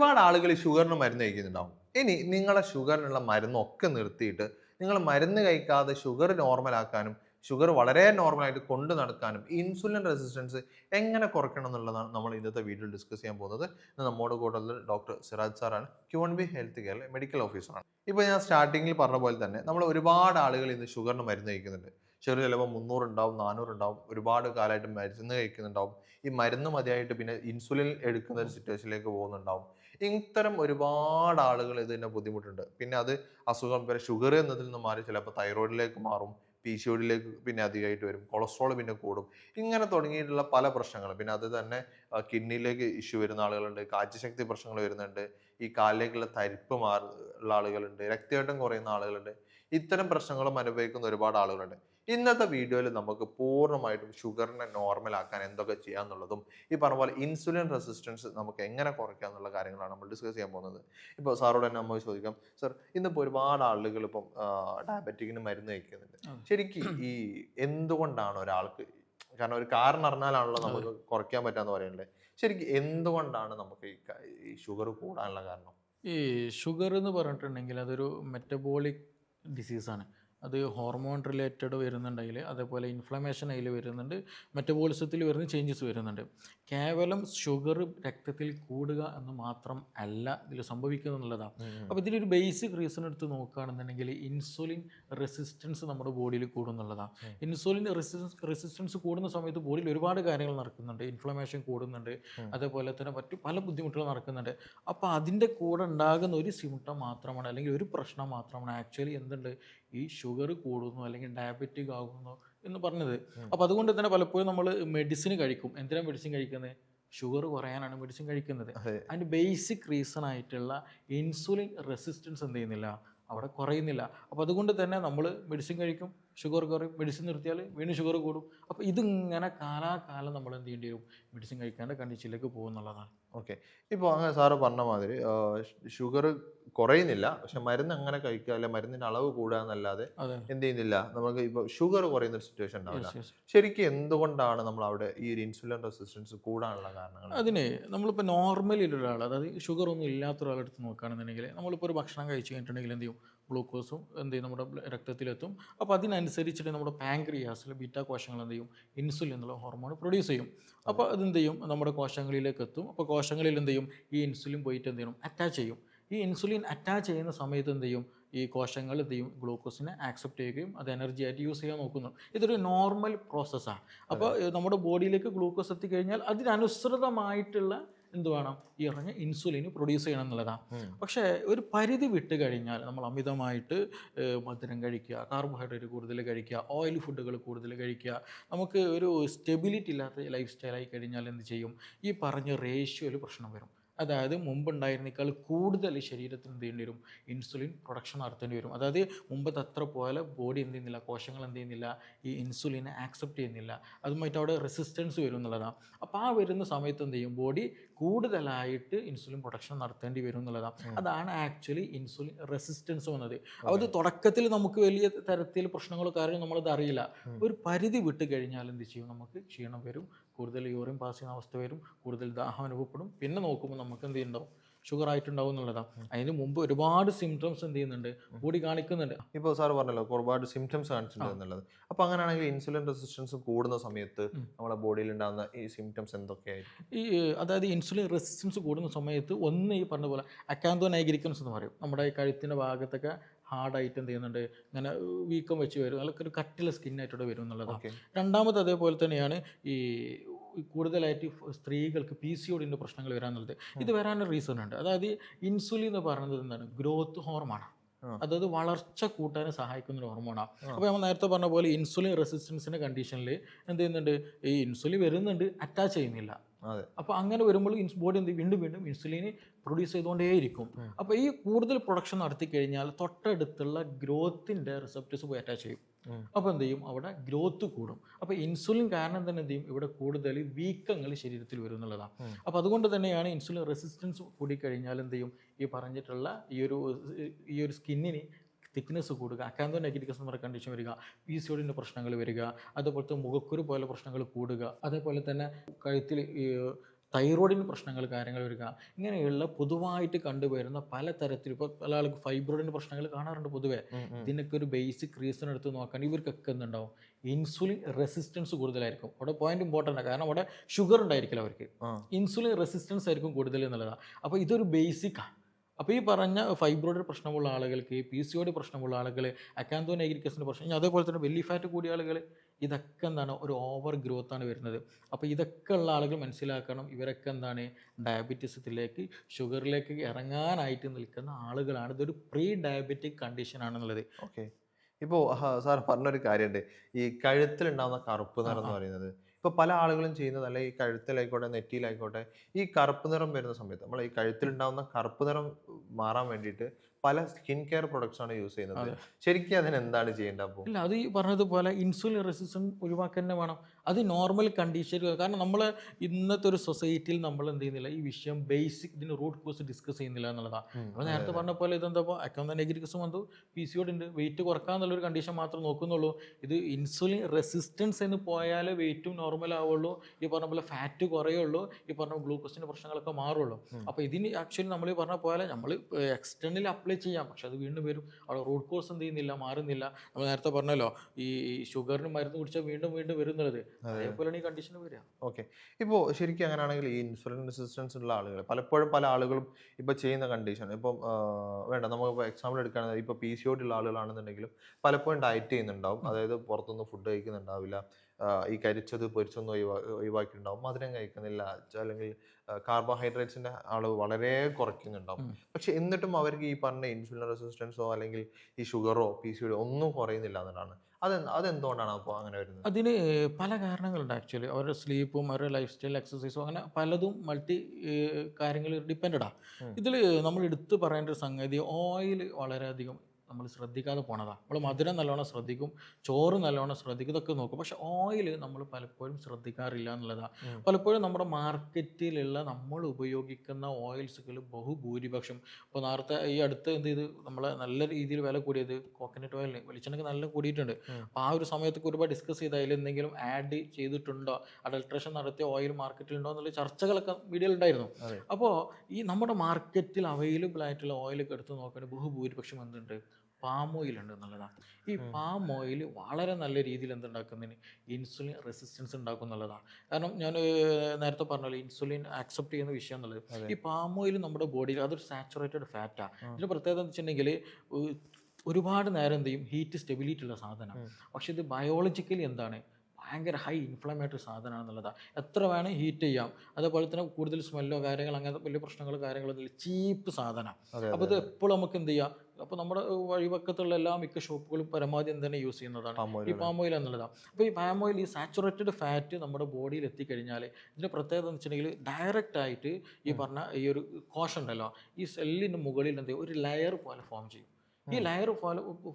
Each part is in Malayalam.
ഒരുപാട് ആളുകൾ ഷുഗറിന് മരുന്ന് കഴിക്കുന്നുണ്ടാവും. ഇനി നിങ്ങളെ ഷുഗറിനുള്ള മരുന്നൊക്കെ നിർത്തിയിട്ട് നിങ്ങൾ മരുന്ന് കഴിക്കാതെ ഷുഗർ നോർമലാക്കാനും ഷുഗർ വളരെ നോർമലായിട്ട് കൊണ്ടു നടക്കാനും ഇൻസുലിൻ റെസിസ്റ്റൻസ് എങ്ങനെ കുറയ്ക്കണം എന്നുള്ളതാണ് നമ്മൾ ഇന്നത്തെ വീഡിയോയിൽ ഡിസ്കസ് ചെയ്യാൻ പോകുന്നത്. നമ്മോട് കൂടെ ഡോക്ടർ സിറാജ് സാറാണ്. ക്യു ബി ഹെൽത്ത് കെയറിലെ മെഡിക്കൽ ഓഫീസറാണ് ഇപ്പോൾ ഞാൻ സ്റ്റാർട്ടിങ്ങിൽ പറഞ്ഞ പോലെ തന്നെ നമ്മൾ ഒരുപാട് ആളുകൾ ഇന്ന് ഷുഗറിന് മരുന്ന് കഴിക്കുന്നുണ്ട്. ചെറിയ ചിലപ്പോൾ മുന്നൂറുണ്ടാവും നാനൂറുണ്ടാവും ഒരുപാട് കാലമായിട്ട് മരുന്ന് കഴിക്കുന്നുണ്ടാവും. ഈ മരുന്ന് മതിയായിട്ട് പിന്നെ ഇൻസുലിൻ എടുക്കുന്ന ഒരു സിറ്റുവേഷനിലേക്ക് പോകുന്നുണ്ടാവും. ഇത്തരം ഒരുപാട് ആളുകൾ ഇതിന്റെ ബുദ്ധിമുട്ടുണ്ട്. പിന്നെ അത് അസുഖം വരെ ഷുഗർ എന്നതിൽ നിന്ന് മാറി ചിലപ്പോൾ തൈറോയിഡിലേക്ക് മാറും പി സി ഒഡിലേക്ക് പിന്നെ അധികമായിട്ട് വരും കൊളസ്ട്രോൾ പിന്നെ കൂടും. ഇങ്ങനെ തുടങ്ങിയിട്ടുള്ള പല പ്രശ്നങ്ങളും പിന്നെ അത് തന്നെ കിഡ്നിയിലേക്ക് ഇഷ്യൂ വരുന്ന ആളുകളുണ്ട് കാഴ്ചശക്തി പ്രശ്നങ്ങൾ വരുന്നുണ്ട് ഈ കാലിലേക്കുള്ള തരിപ്പ് മാറുള്ള ആളുകളുണ്ട് രക്തയോട്ടം കുറയുന്ന ആളുകളുണ്ട്. ഇത്തരം പ്രശ്നങ്ങളും അനുഭവിക്കുന്ന ഒരുപാട് ആളുകളുണ്ട്. ഇന്നത്തെ വീഡിയോയിൽ നമുക്ക് പൂർണമായിട്ടും ഷുഗറിനെ നോർമൽ ആക്കാൻ എന്തൊക്കെ ചെയ്യാന്നുള്ളതും ഈ പറഞ്ഞ പോലെ ഇൻസുലിൻ റെസിസ്റ്റൻസ് നമുക്ക് എങ്ങനെ കുറയ്ക്കാം എന്നുള്ള കാര്യങ്ങളാണ് നമ്മൾ ഡിസ്കസ് ചെയ്യാൻ പോകുന്നത്. ഇപ്പോൾ സാറോട് തന്നെ നമ്മൾ ചോദിക്കാം സർ ഇന്നിപ്പോൾ ഒരുപാട് ആളുകൾ ഇപ്പം ഡയബറ്റിക്കിന് മരുന്ന് കഴിക്കുന്നുണ്ട്. ശരിക്കും ഈ എന്തുകൊണ്ടാണ് ഒരാൾക്ക് കാരണം ഒരു കാരണം അറിഞ്ഞാലാണല്ലോ നമുക്ക് കുറയ്ക്കാൻ പറ്റാന്ന് പറയുന്നത്. ശരിക്കും എന്തുകൊണ്ടാണ് നമുക്ക് ഈ ഈ ഷുഗർ കൂടാനുള്ള കാരണം? ഈ ഷുഗർ എന്ന് പറഞ്ഞിട്ടുണ്ടെങ്കിൽ അതൊരു മെറ്റബോളിക് ഡിസീസാണ് അത് ഹോർമോൺ റിലേറ്റഡ് വരുന്നുണ്ടെങ്കിൽ അതേപോലെ ഇൻഫ്ലമേഷൻ അതിൽ വരുന്നുണ്ട് മെറ്റബോളിസത്തിൽ വരുന്ന ചേഞ്ചസ് വരുന്നുണ്ട്. കേവലം ഷുഗർ രക്തത്തിൽ കൂടുക എന്ന് മാത്രം അല്ല ഇതിൽ സംഭവിക്കുന്നത് എന്നുള്ളതാണ്. അപ്പോൾ ഇതിലൊരു ബേസിക് റീസൺ എടുത്ത് നോക്കുകയാണെന്നുണ്ടെങ്കിൽ ഇൻസുലിൻ റെസിസ്റ്റൻസ് നമ്മുടെ ബോഡിയിൽ കൂടുന്നുള്ളതാണ്. ഇൻസുലിൻ റെസിസ്റ്റൻസ് റെസിസ്റ്റൻസ് കൂടുന്ന സമയത്ത് ബോഡിയിൽ ഒരുപാട് കാര്യങ്ങൾ നടക്കുന്നുണ്ട്. ഇൻഫ്ലമേഷൻ കൂടുന്നുണ്ട്. അതേപോലെ തന്നെ മറ്റു പല ബുദ്ധിമുട്ടുകൾ നടക്കുന്നുണ്ട്. അപ്പോൾ അതിന്റെ കൂടെ ഉണ്ടാകുന്ന ഒരു സിംറ്റം മാത്രമാണ് അല്ലെങ്കിൽ ഒരു പ്രശ്നം മാത്രമാണ്. ആക്ച്വലി എന്തുണ്ട്? ഈ ഷുഗർ കൂടുന്നു അല്ലെങ്കിൽ ഡയബറ്റിക് ആകുന്നു എന്ന് പറഞ്ഞത്. അപ്പം അപ്പോൾ അതുകൊണ്ട് തന്നെ പലപ്പോഴും നമ്മൾ മെഡിസിൻ കഴിക്കും. എന്തിനാണ് മെഡിസിൻ കഴിക്കുന്നത്? ഷുഗർ കുറയാനാണ് മെഡിസിൻ കഴിക്കുന്നത്. അതെ. അതിന്റെ ബേസിക് റീസൺ ആയിട്ടുള്ള ഇൻസുലിൻ റെസിസ്റ്റൻസ് എന്ത് ചെയ്യുന്നില്ല? അവിടെ കുറയുന്നില്ല. അപ്പോൾ അതുകൊണ്ട് തന്നെ നമ്മൾ മെഡിസിൻ കഴിക്കും. ഷുഗർ കുറയും മെഡിസിൻ നിർത്തിയാൽ വീണ്ടും ഷുഗർ കൂടും. അപ്പോൾ ഇതിങ്ങനെ കാലാകാലം നമ്മൾ എന്ത് ചെയ്യേണ്ടി വരും? മെഡിസിൻ കഴിക്കാണ്ട് കണ്ടീഷനിലേക്ക് പോകുന്നുള്ളതാണ്. ഓക്കെ. ഇപ്പോൾ അങ്ങനെ സാറ് പറഞ്ഞ മാതിരി ഷുഗർ കുറയുന്നില്ല. പക്ഷെ മരുന്ന് അങ്ങനെ കഴിക്കുക അല്ലെ മരുന്നിന്റെ അളവ് കൂടുക എന്നല്ലാതെ എന്ത് ചെയ്യുന്നില്ല. നമുക്ക് ഇപ്പോൾ ഷുഗർ കുറയുന്ന ഒരു സിറ്റുവേഷൻ ഉണ്ടാവില്ല. ശരിക്കും എന്തുകൊണ്ടാണ് നമ്മൾ അവിടെ ഈ ഒരു ഇൻസുലിൻ റെസിസ്റ്റൻസ് കൂടാനുള്ള കാരണങ്ങൾ? അതിന് നമ്മളിപ്പോൾ നോർമലിൽ ഒരാൾ അതായത് ഷുഗർ ഒന്നും ഇല്ലാത്ത ഒരാളെടുത്ത് നോക്കുകയാണെന്നുണ്ടെങ്കിൽ നമ്മളിപ്പോൾ ഒരു ഭക്ഷണം കഴിച്ച് കഴിഞ്ഞിട്ടുണ്ടെങ്കിൽ എന്ത് ചെയ്യും? ഗ്ലൂക്കോസും എന്ത് ചെയ്യും? നമ്മുടെ രക്തത്തിലെത്തും. അപ്പോൾ അതിനനുസരിച്ചിട്ട് നമ്മുടെ പാങ്ക്രിയാസിൽ ബീറ്റ കോശങ്ങൾ എന്ത് ചെയ്യും? ഇൻസുലിൻ എന്നുള്ള ഹോർമോൺ പ്രൊഡ്യൂസ് ചെയ്യും. അപ്പോൾ അതെന്ത് ചെയ്യും? നമ്മുടെ കോശങ്ങളിലേക്ക് എത്തും. അപ്പോൾ കോശങ്ങളിൽ എന്ത് ചെയ്യും? ഈ ഇൻസുലിൻ പോയിട്ട് എന്ത് ചെയ്യണം അറ്റാച്ച് ചെയ്യും. ഈ ഇൻസുലിൻ അറ്റാച്ച് ചെയ്യുന്ന സമയത്ത് എന്ത് ചെയ്യും? ഈ കോശങ്ങൾ എന്ത് ചെയ്യും? ഗ്ലൂക്കോസിനെ ആക്സെപ്റ്റ് ചെയ്യുകയും അത് എനർജി ആയിട്ട് യൂസ് ചെയ്യാൻ നോക്കുന്നു. ഇതൊരു നോർമൽ പ്രോസസ്സാണ് അപ്പോൾ നമ്മുടെ ബോഡിയിലേക്ക് ഗ്ലൂക്കോസ് എത്തിക്കഴിഞ്ഞാൽ അതിനനുസൃതമായിട്ടുള്ള എന്ത് വേണം? ഈ ഇറങ്ങി ഇൻസുലിൻ പ്രൊഡ്യൂസ് ചെയ്യണം എന്നുള്ളതാണ് പക്ഷേ ഒരു പരിധി വിട്ട് കഴിഞ്ഞാൽ നമ്മൾ അമിതമായിട്ട് മധുരം കഴിക്കുക കാർബോഹൈഡ്രേറ്റ് കൂടുതൽ കഴിക്കുക ഓയിൽ ഫുഡുകൾ കൂടുതൽ കഴിക്കുക നമുക്ക് ഒരു സ്റ്റെബിലിറ്റി ഇല്ലാത്ത ലൈഫ് സ്റ്റൈലായി കഴിഞ്ഞാൽ എന്ത് ചെയ്യും? ഈ പറഞ്ഞ റേഷ്യോയിൽ പ്രശ്നം വരും. അതായത് മുമ്പുണ്ടായിരുന്നേക്കാൾ കൂടുതൽ ശരീരത്തിന് എന്ത് ചെയ്യേണ്ടി വരും? ഇൻസുലിൻ പ്രൊഡക്ഷൻ നടത്തേണ്ടി വരും. അതായത് മുമ്പത്തെ അത്ര പോലെ ബോഡി എന്ത് ചെയ്യുന്നില്ല കോശങ്ങൾ എന്ത് ചെയ്യുന്നില്ല ഈ ഇൻസുലിനെ ആക്സെപ്റ്റ് ചെയ്യുന്നില്ല. അതുമായിട്ട് അവിടെ റെസിസ്റ്റൻസ് വരും എന്നുള്ളതാണ്. അപ്പോൾ ആ വരുന്ന സമയത്ത് എന്ത് ചെയ്യും? ബോഡി കൂടുതലായിട്ട് ഇൻസുലിൻ പ്രൊഡക്ഷൻ നടത്തേണ്ടി വരും എന്നുള്ളതാണ്. അതാണ് ആക്ച്വലി ഇൻസുലിൻ റെസിസ്റ്റൻസ് വന്നത്. അത്. തുടക്കത്തിൽ നമുക്ക് വലിയ തരത്തിൽ പ്രശ്നങ്ങളോ കാര്യങ്ങളോ നമ്മളത് അറിയില്ല. ഒരു പരിധി വിട്ട് കഴിഞ്ഞാൽ എന്ത് ചെയ്യും? നമുക്ക് ക്ഷീണം വരും. കൂടുതൽ യൂറിൻ പാസ് ചെയ്യുന്ന അവസ്ഥ വരും കൂടുതൽ ദാഹം അനുഭവപ്പെടും. പിന്നെ നോക്കുമ്പോൾ നമുക്ക് എന്ത് ചെയ്യുന്നുണ്ടാവും? ഷുഗർ ആയിട്ടുണ്ടാവും എന്നുള്ളതാണ് അതിന് മുമ്പ് ഒരുപാട് സിംറ്റംസ് എന്ത് ചെയ്യുന്നുണ്ട്? കൂടി കാണിക്കുന്നുണ്ട്. ഇപ്പോൾ സാർ പറഞ്ഞല്ലോ ഒരുപാട് സിംറ്റംസ് കാണിച്ചിട്ടുണ്ട് എന്നുള്ളത്. അപ്പോൾ അങ്ങനെയാണെങ്കിൽ ഇൻസുലിൻ റെസിസ്റ്റൻസ് കൂടുന്ന സമയത്ത് നമ്മുടെ ബോഡിയിൽ ഉണ്ടാകുന്ന ഈ സിംറ്റംസ് എന്തൊക്കെയായിരിക്കും? ഈ അതായത് ഇൻസുലിൻ റെസിസ്റ്റൻസ് കൂടുന്ന സമയത്ത് ഒന്ന് ഈ പറഞ്ഞ പോലെ അക്കാന്തോ നൈഗ്രിക്കൻസ് എന്ന് പറയും. നമ്മുടെ ഈ കഴുത്തിന്റെ ഭാഗത്തൊക്കെ ഹാർഡായിട്ട് എന്ത് ചെയ്യുന്നുണ്ട്? ഇങ്ങനെ വീക്കം വെച്ച് വരും. അതൊക്കെ ഒരു കട്ടിലെ സ്കിന്നായിട്ടൂടെ വരും എന്നുള്ളതാണ് രണ്ടാമത് അതേപോലെ തന്നെയാണ് ഈ കൂടുതലായിട്ട് സ്ത്രീകൾക്ക് പി സി ഒടിന്റെ പ്രശ്നങ്ങൾ വരാനുള്ളത്. ഇത് വരാനൊരു റീസൺ ഉണ്ട്. അതായത് ഇൻസുലിൻ എന്ന് പറയുന്നത് എന്താണ്? ഗ്രോത്ത് ഹോർമോണാണ്. അതായത് വളർച്ച കൂട്ടാൻ സഹായിക്കുന്ന ഒരു ഹോർമോണാണ് അപ്പോൾ നമ്മൾ നേരത്തെ പറഞ്ഞ പോലെ ഇൻസുലിൻ റെസിസ്റ്റൻസിന്റെ കണ്ടീഷനിൽ എന്ത് ചെയ്യുന്നുണ്ട്? ഈ ഇൻസുലിൻ വരുന്നുണ്ട് അറ്റാച്ച് ചെയ്യുന്നില്ല. അപ്പോൾ അങ്ങനെ വരുമ്പോൾ ഇൻസ് ബോഡി എന്ത് വീണ്ടും വീണ്ടും ഇൻസുലിന് പ്രൊഡ്യൂസ് ചെയ്തുകൊണ്ടേയിരിക്കും. അപ്പോൾ ഈ കൂടുതൽ പ്രൊഡക്ഷൻ നടത്തി കഴിഞ്ഞാൽ തൊട്ടടുത്തുള്ള ഗ്രോത്തിന്റെ റിസപ്റ്റേഴ്സ് പോയി അറ്റാച്ച് ചെയ്യും. അപ്പോൾ എന്ത് ചെയ്യും? അവിടെ ഗ്രോത്ത് കൂടും. അപ്പോൾ ഇൻസുലിൻ കാരണം തന്നെ എന്ത് ചെയ്യും? ഇവിടെ കൂടുതൽ വീക്കങ്ങൾ ശരീരത്തിൽ വരും എന്നുള്ളതാണ്. അപ്പോൾ അതുകൊണ്ട് തന്നെയാണ് ഇൻസുലിൻ റെസിസ്റ്റൻസ് കൂടിക്കഴിഞ്ഞാൽ എന്ത് ചെയ്യും? ഈ പറഞ്ഞിട്ടുള്ള ഈ ഒരു ഈ ഒരു സ്കിന്നിന് തിക്നെസ് കൂടുക അക്കാന്തോ നെഗറ്റീവ് കസ്റ്റമർ കണ്ടീഷൻ വരിക പി സി ഒടിന്റെ പ്രശ്നങ്ങൾ വരിക അതുപോലത്തെ മുഖക്കുരു പോലെ പ്രശ്നങ്ങൾ കൂടുക അതേപോലെ തന്നെ കഴുത്തിൽ ഈ തൈറോയിഡിന് പ്രശ്നങ്ങൾ കാര്യങ്ങൾ വരിക. ഇങ്ങനെയുള്ള പൊതുവായിട്ട് കണ്ടുവരുന്ന പല തരത്തിൽ ഇപ്പോൾ പല ആൾക്ക് ഫൈബ്രോയിഡിന് പ്രശ്നങ്ങൾ കാണാറുണ്ട് പൊതുവെ. ഇതിനൊക്കെ ഒരു ബേസിക് റീസൺ എടുത്ത് നോക്കാൻ ഇവർക്കൊക്കെ എന്തുണ്ടാവും? ഇൻസുലിൻ റെസിസ്റ്റൻസ് കൂടുതലായിരിക്കും. അവിടെ പോയിന്റ് ഇമ്പോർട്ടന്റ് ആണ്. കാരണം അവിടെ ഷുഗർ ഉണ്ടായിരിക്കില്ല അവർക്ക്. ഇൻസുലിൻ റെസിസ്റ്റൻസ് ആയിരിക്കും കൂടുതൽ എന്നുള്ളതാണ് അപ്പോൾ ഇതൊരു ബേസിക്കാണ് അപ്പോൾ ഈ പറഞ്ഞ ഫൈബ്രോയിഡ് പ്രശ്നമുള്ള ആളുകൾക്ക് പി സി ഒ പ്രശ്നമുള്ള ആളുകൾ അക്കാന്തോ നൈഗ്രിക്കസിന്റെ പ്രശ്നം അതേപോലെ തന്നെ വെല്ലി ഫാറ്റ് കൂടിയ ആളുകൾ ഇതൊക്കെ എന്താണ് ഒരു ഓവർ ഗ്രോത്ത് ആണ് വരുന്നത്. അപ്പോൾ ഇതൊക്കെ ഉള്ള ആളുകൾ മനസ്സിലാക്കണം ഇവരൊക്കെ എന്താണ് ഡയബറ്റീസത്തിലേക്ക് ഷുഗറിലേക്ക് ഇറങ്ങാനായിട്ട് നിൽക്കുന്ന ആളുകളാണ്. ഇതൊരു പ്രീ ഡയബറ്റിക് കണ്ടീഷൻ ആണെന്നുള്ളത് ഓക്കെ ഇപ്പോൾ സാർ പറഞ്ഞൊരു കാര്യമുണ്ട് ഈ കഴുത്തിലുണ്ടാകുന്ന കറുപ്പ് നിറം എന്ന് പറയുന്നത്. ഇപ്പോൾ പല ആളുകളും ചെയ്യുന്നത് അല്ലെ ഈ കഴുത്തിലായിക്കോട്ടെ നെറ്റിയിലായിക്കോട്ടെ ഈ കറുപ്പ് നിറം വരുന്ന സമയത്ത് നമ്മൾ ഈ കഴുത്തിലുണ്ടാകുന്ന കറുപ്പ് നിറം മാറാൻ വേണ്ടിയിട്ട് പല സ്കിൻ കെയർ പ്രൊഡക്ട്സ് ആണ് യൂസ് ചെയ്യുന്നത്. ശരിക്കും അതിന് എന്താണ് ചെയ്യേണ്ടത് അപ്പോൾ ഇല്ല അത് ഈ പറഞ്ഞതുപോലെ ഇൻസുലിൻ റെസിസ്റ്റൻസ് ഒഴിവാക്കാൻ തന്നെ വേണം. അത് നോർമൽ കണ്ടീഷൻ കാരണം നമ്മൾ ഇന്നത്തെ ഒരു സൊസൈറ്റിയിൽ നമ്മൾ എന്ത് ചെയ്യുന്നില്ല ഈ വിഷയം ബേസിക് ഇതിന് റൂട്ട് കോസ് ഡിസ്കസ് ചെയ്യുന്നില്ല എന്നുള്ളതാണ് നമ്മൾ നേരത്തെ പറഞ്ഞ പോലെ ഇതെന്താ അക്കൗണ്ട് നെഗറ്റിവ്സും വന്നു പി സി ഉണ്ട് വെയിറ്റ് കുറക്കാന്നുള്ളൊരു കണ്ടീഷൻ മാത്രം നോക്കുന്നുള്ളൂ. ഇത് ഇൻസുലിൻ റെസിസ്റ്റൻസ് എന്ന് പോയാലേ വെയിറ്റും നോർമൽ ആവുള്ളൂ. ഈ പറഞ്ഞ പോലെ ഫാറ്റ് കുറയുള്ളൂ. ഈ പറഞ്ഞ ഗ്ലൂക്കോസിന്റെ പ്രശ്നങ്ങളൊക്കെ മാറുള്ളൂ. അപ്പോൾ ഇതിന് ആക്ച്വലി നമ്മൾ ഈ പറഞ്ഞ പോലെ നമ്മൾ എക്സ്റ്റേണലി അപ്ലൈ ചെയ്യാം. പക്ഷെ അത് വീണ്ടും വരും. അവിടെ റൂട്ട് കോസ് എന്ത് ചെയ്യുന്നില്ല മാറുന്നില്ല. നമ്മൾ നേരത്തെ പറഞ്ഞല്ലോ ഈ ഷുഗറിന് മരുന്ന് കുടിച്ചാൽ വീണ്ടും വീണ്ടും വരുന്നത് അതേപോലെയാണ് ഈ കണ്ടീഷൻ വരിക. ഓക്കെ ഇപ്പോൾ ശരിക്കും അങ്ങനെയാണെങ്കിൽ ഈ ഇൻസുലിൻ റെസിസ്റ്റൻസ് ഉള്ള ആളുകൾ പലപ്പോഴും പല ആളുകളും ഇപ്പോൾ ചെയ്യുന്ന കണ്ടീഷൻ ഇപ്പം വേണ്ട നമുക്ക് എക്സാമ്പിൾ എടുക്കുകയാണെങ്കിൽ ഇപ്പോൾ പി സി ഒ ഉള്ള ആളുകളാണെന്നുണ്ടെങ്കിലും പലപ്പോഴും ഡയറ്റ് ചെയ്യുന്നുണ്ടാവും. അതായത് പുറത്തുനിന്ന് ഫുഡ് കഴിക്കുന്നുണ്ടാവില്ല. ഈ കരിച്ചത് പൊരിച്ചൊന്നും ഒഴിവാ ഒഴിവാക്കിയിട്ടുണ്ടാവും. മധുരം കഴിക്കുന്നില്ല. അല്ലെങ്കിൽ കാർബോഹൈഡ്രേറ്റ്സിന്റെ അളവ് വളരെ കുറയ്ക്കുന്നുണ്ടാവും. പക്ഷെ എന്നിട്ടും അവർക്ക് ഈ പറഞ്ഞ ഇൻസുലിൻ റെസിസ്റ്റൻസോ അല്ലെങ്കിൽ ഈ ഷുഗറോ പി സി ഒ ഒന്നും കുറയുന്നില്ല എന്നുള്ളതാണ് അത് അതെന്തുകൊണ്ടാണ് അപ്പോൾ അങ്ങനെ വരുന്നത്? അതിന് പല കാരണങ്ങളുണ്ട് ആക്ച്വലി. അവരുടെ സ്ലീപ്പും അവരുടെ ലൈഫ് സ്റ്റൈൽ എക്സസൈസും അങ്ങനെ പലതും മൾട്ടി കാര്യങ്ങൾ ഡിപ്പെൻഡഡാണ് ഉം. ഇതിൽ നമ്മൾ എടുത്തു പറയേണ്ട ഒരു സംഗതി ഓയിൽ വളരെയധികം നമ്മൾ ശ്രദ്ധിക്കാതെ പോണതാണ് നമ്മൾ മധുരം നല്ലോണം ശ്രദ്ധിക്കും ചോറ് നല്ലോണം ശ്രദ്ധിക്കും ഇതൊക്കെ നോക്കും. പക്ഷെ ഓയിൽ നമ്മൾ പലപ്പോഴും ശ്രദ്ധിക്കാറില്ല എന്നുള്ളതാണ് പലപ്പോഴും നമ്മുടെ മാർക്കറ്റിലുള്ള നമ്മൾ ഉപയോഗിക്കുന്ന ഓയിൽസുകൾ ബഹുഭൂരിപക്ഷം. ഇപ്പോൾ നേരത്തെ ഈ അടുത്ത് എന്ത് ചെയ്ത് നമ്മൾ നല്ല രീതിയിൽ വില കൂടിയത് കോക്കനട്ട് ഓയിലിന് വെളിച്ചെണ്ണയ്ക്ക് നല്ല കൂടിയിട്ടുണ്ട്. അപ്പോൾ ആ ഒരു സമയത്തൊക്കെ ഒരുപാട് ഡിസ്കസ് ചെയ്ത് അതിൽ എന്തെങ്കിലും ആഡ് ചെയ്തിട്ടുണ്ടോ? അഡൾട്രേഷൻ നടത്തിയ ഓയിൽ മാർക്കറ്റിലുണ്ടോ എന്നുള്ള ചർച്ചകളൊക്കെ വീഡിയോയിൽ ഉണ്ടായിരുന്നു. അപ്പോൾ ഈ നമ്മുടെ മാർക്കറ്റിൽ അവൈലബിൾ ആയിട്ടുള്ള ഓയിലൊക്കെ എടുത്ത് നോക്കുകയാണെങ്കിൽ ബഹുഭൂരിപക്ഷം എന്തുണ്ട്? പാം ഓയിൽ ഉണ്ട് എന്നുള്ളതാണ്. ഈ. പാം ഓയിൽ വളരെ നല്ല രീതിയിൽ എന്തുണ്ടാക്കുന്നതിന്? ഇൻസുലിൻ റെസിസ്റ്റൻസ് ഉണ്ടാക്കും എന്നുള്ളതാണ്. കാരണം ഞാൻ നേരത്തെ പറഞ്ഞല്ലോ ഇൻസുലിൻ ആക്സെപ്റ്റ് ചെയ്യുന്ന വിഷയം എന്നുള്ളത്. ഈ പാം ഓയിൽ നമ്മുടെ ബോഡിയിൽ അതൊരു സാച്ചുറേറ്റഡ് ഫാറ്റാണ്. ഇതിന് പ്രത്യേകത എന്ന് വെച്ചിട്ടുണ്ടെങ്കിൽ ഒരുപാട് നേരം എന്ത് ചെയ്യും? ഹീറ്റ് സ്റ്റെബിലിറ്റി ഉള്ള സാധനമാണ് പക്ഷെ ഇത് ബയോളജിക്കലി എന്താണ്? ഭയങ്കര ഹൈ ഇൻഫ്ലമേറ്ററി സാധനമാണെന്നുള്ളതാണ് എത്ര വേണം ഹീറ്റ് ചെയ്യാം. അതേപോലെ തന്നെ കൂടുതൽ സ്മെല്ലോ കാര്യങ്ങൾ അങ്ങനത്തെ വലിയ പ്രശ്നങ്ങളോ കാര്യങ്ങളൊന്നും ചീപ്പ് സാധനം. അപ്പോൾ ഇത് എപ്പോഴും നമുക്ക് എന്ത് ചെയ്യാം? അപ്പോൾ നമ്മുടെ വഴിവക്കത്തുള്ള എല്ലാ മിക്ക ഷോപ്പുകളും പരമാവധി തന്നെ യൂസ് ചെയ്യുന്നതാണ്. ഈ പാം ഓയിൽ എന്നുള്ളതാണ് അപ്പോൾ ഈ പാം ഓയിൽ ഈ സാച്ചുറേറ്റഡ് ഫാറ്റ് നമ്മുടെ ബോഡിയിൽ എത്തിക്കഴിഞ്ഞാൽ ഇതിന്റെ പ്രത്യേകത എന്ന് വെച്ചിട്ടുണ്ടെങ്കിൽ ഡയറക്റ്റ് ആയിട്ട് ഈ പറഞ്ഞ ഈ ഒരു കോഷൻ ഉണ്ടല്ലോ ഈ സെല്ലിന് മുകളിൽ എന്ത് ഒരു ലെയർ പോലെ ഫോം ചെയ്യും. ഈ ലെയർ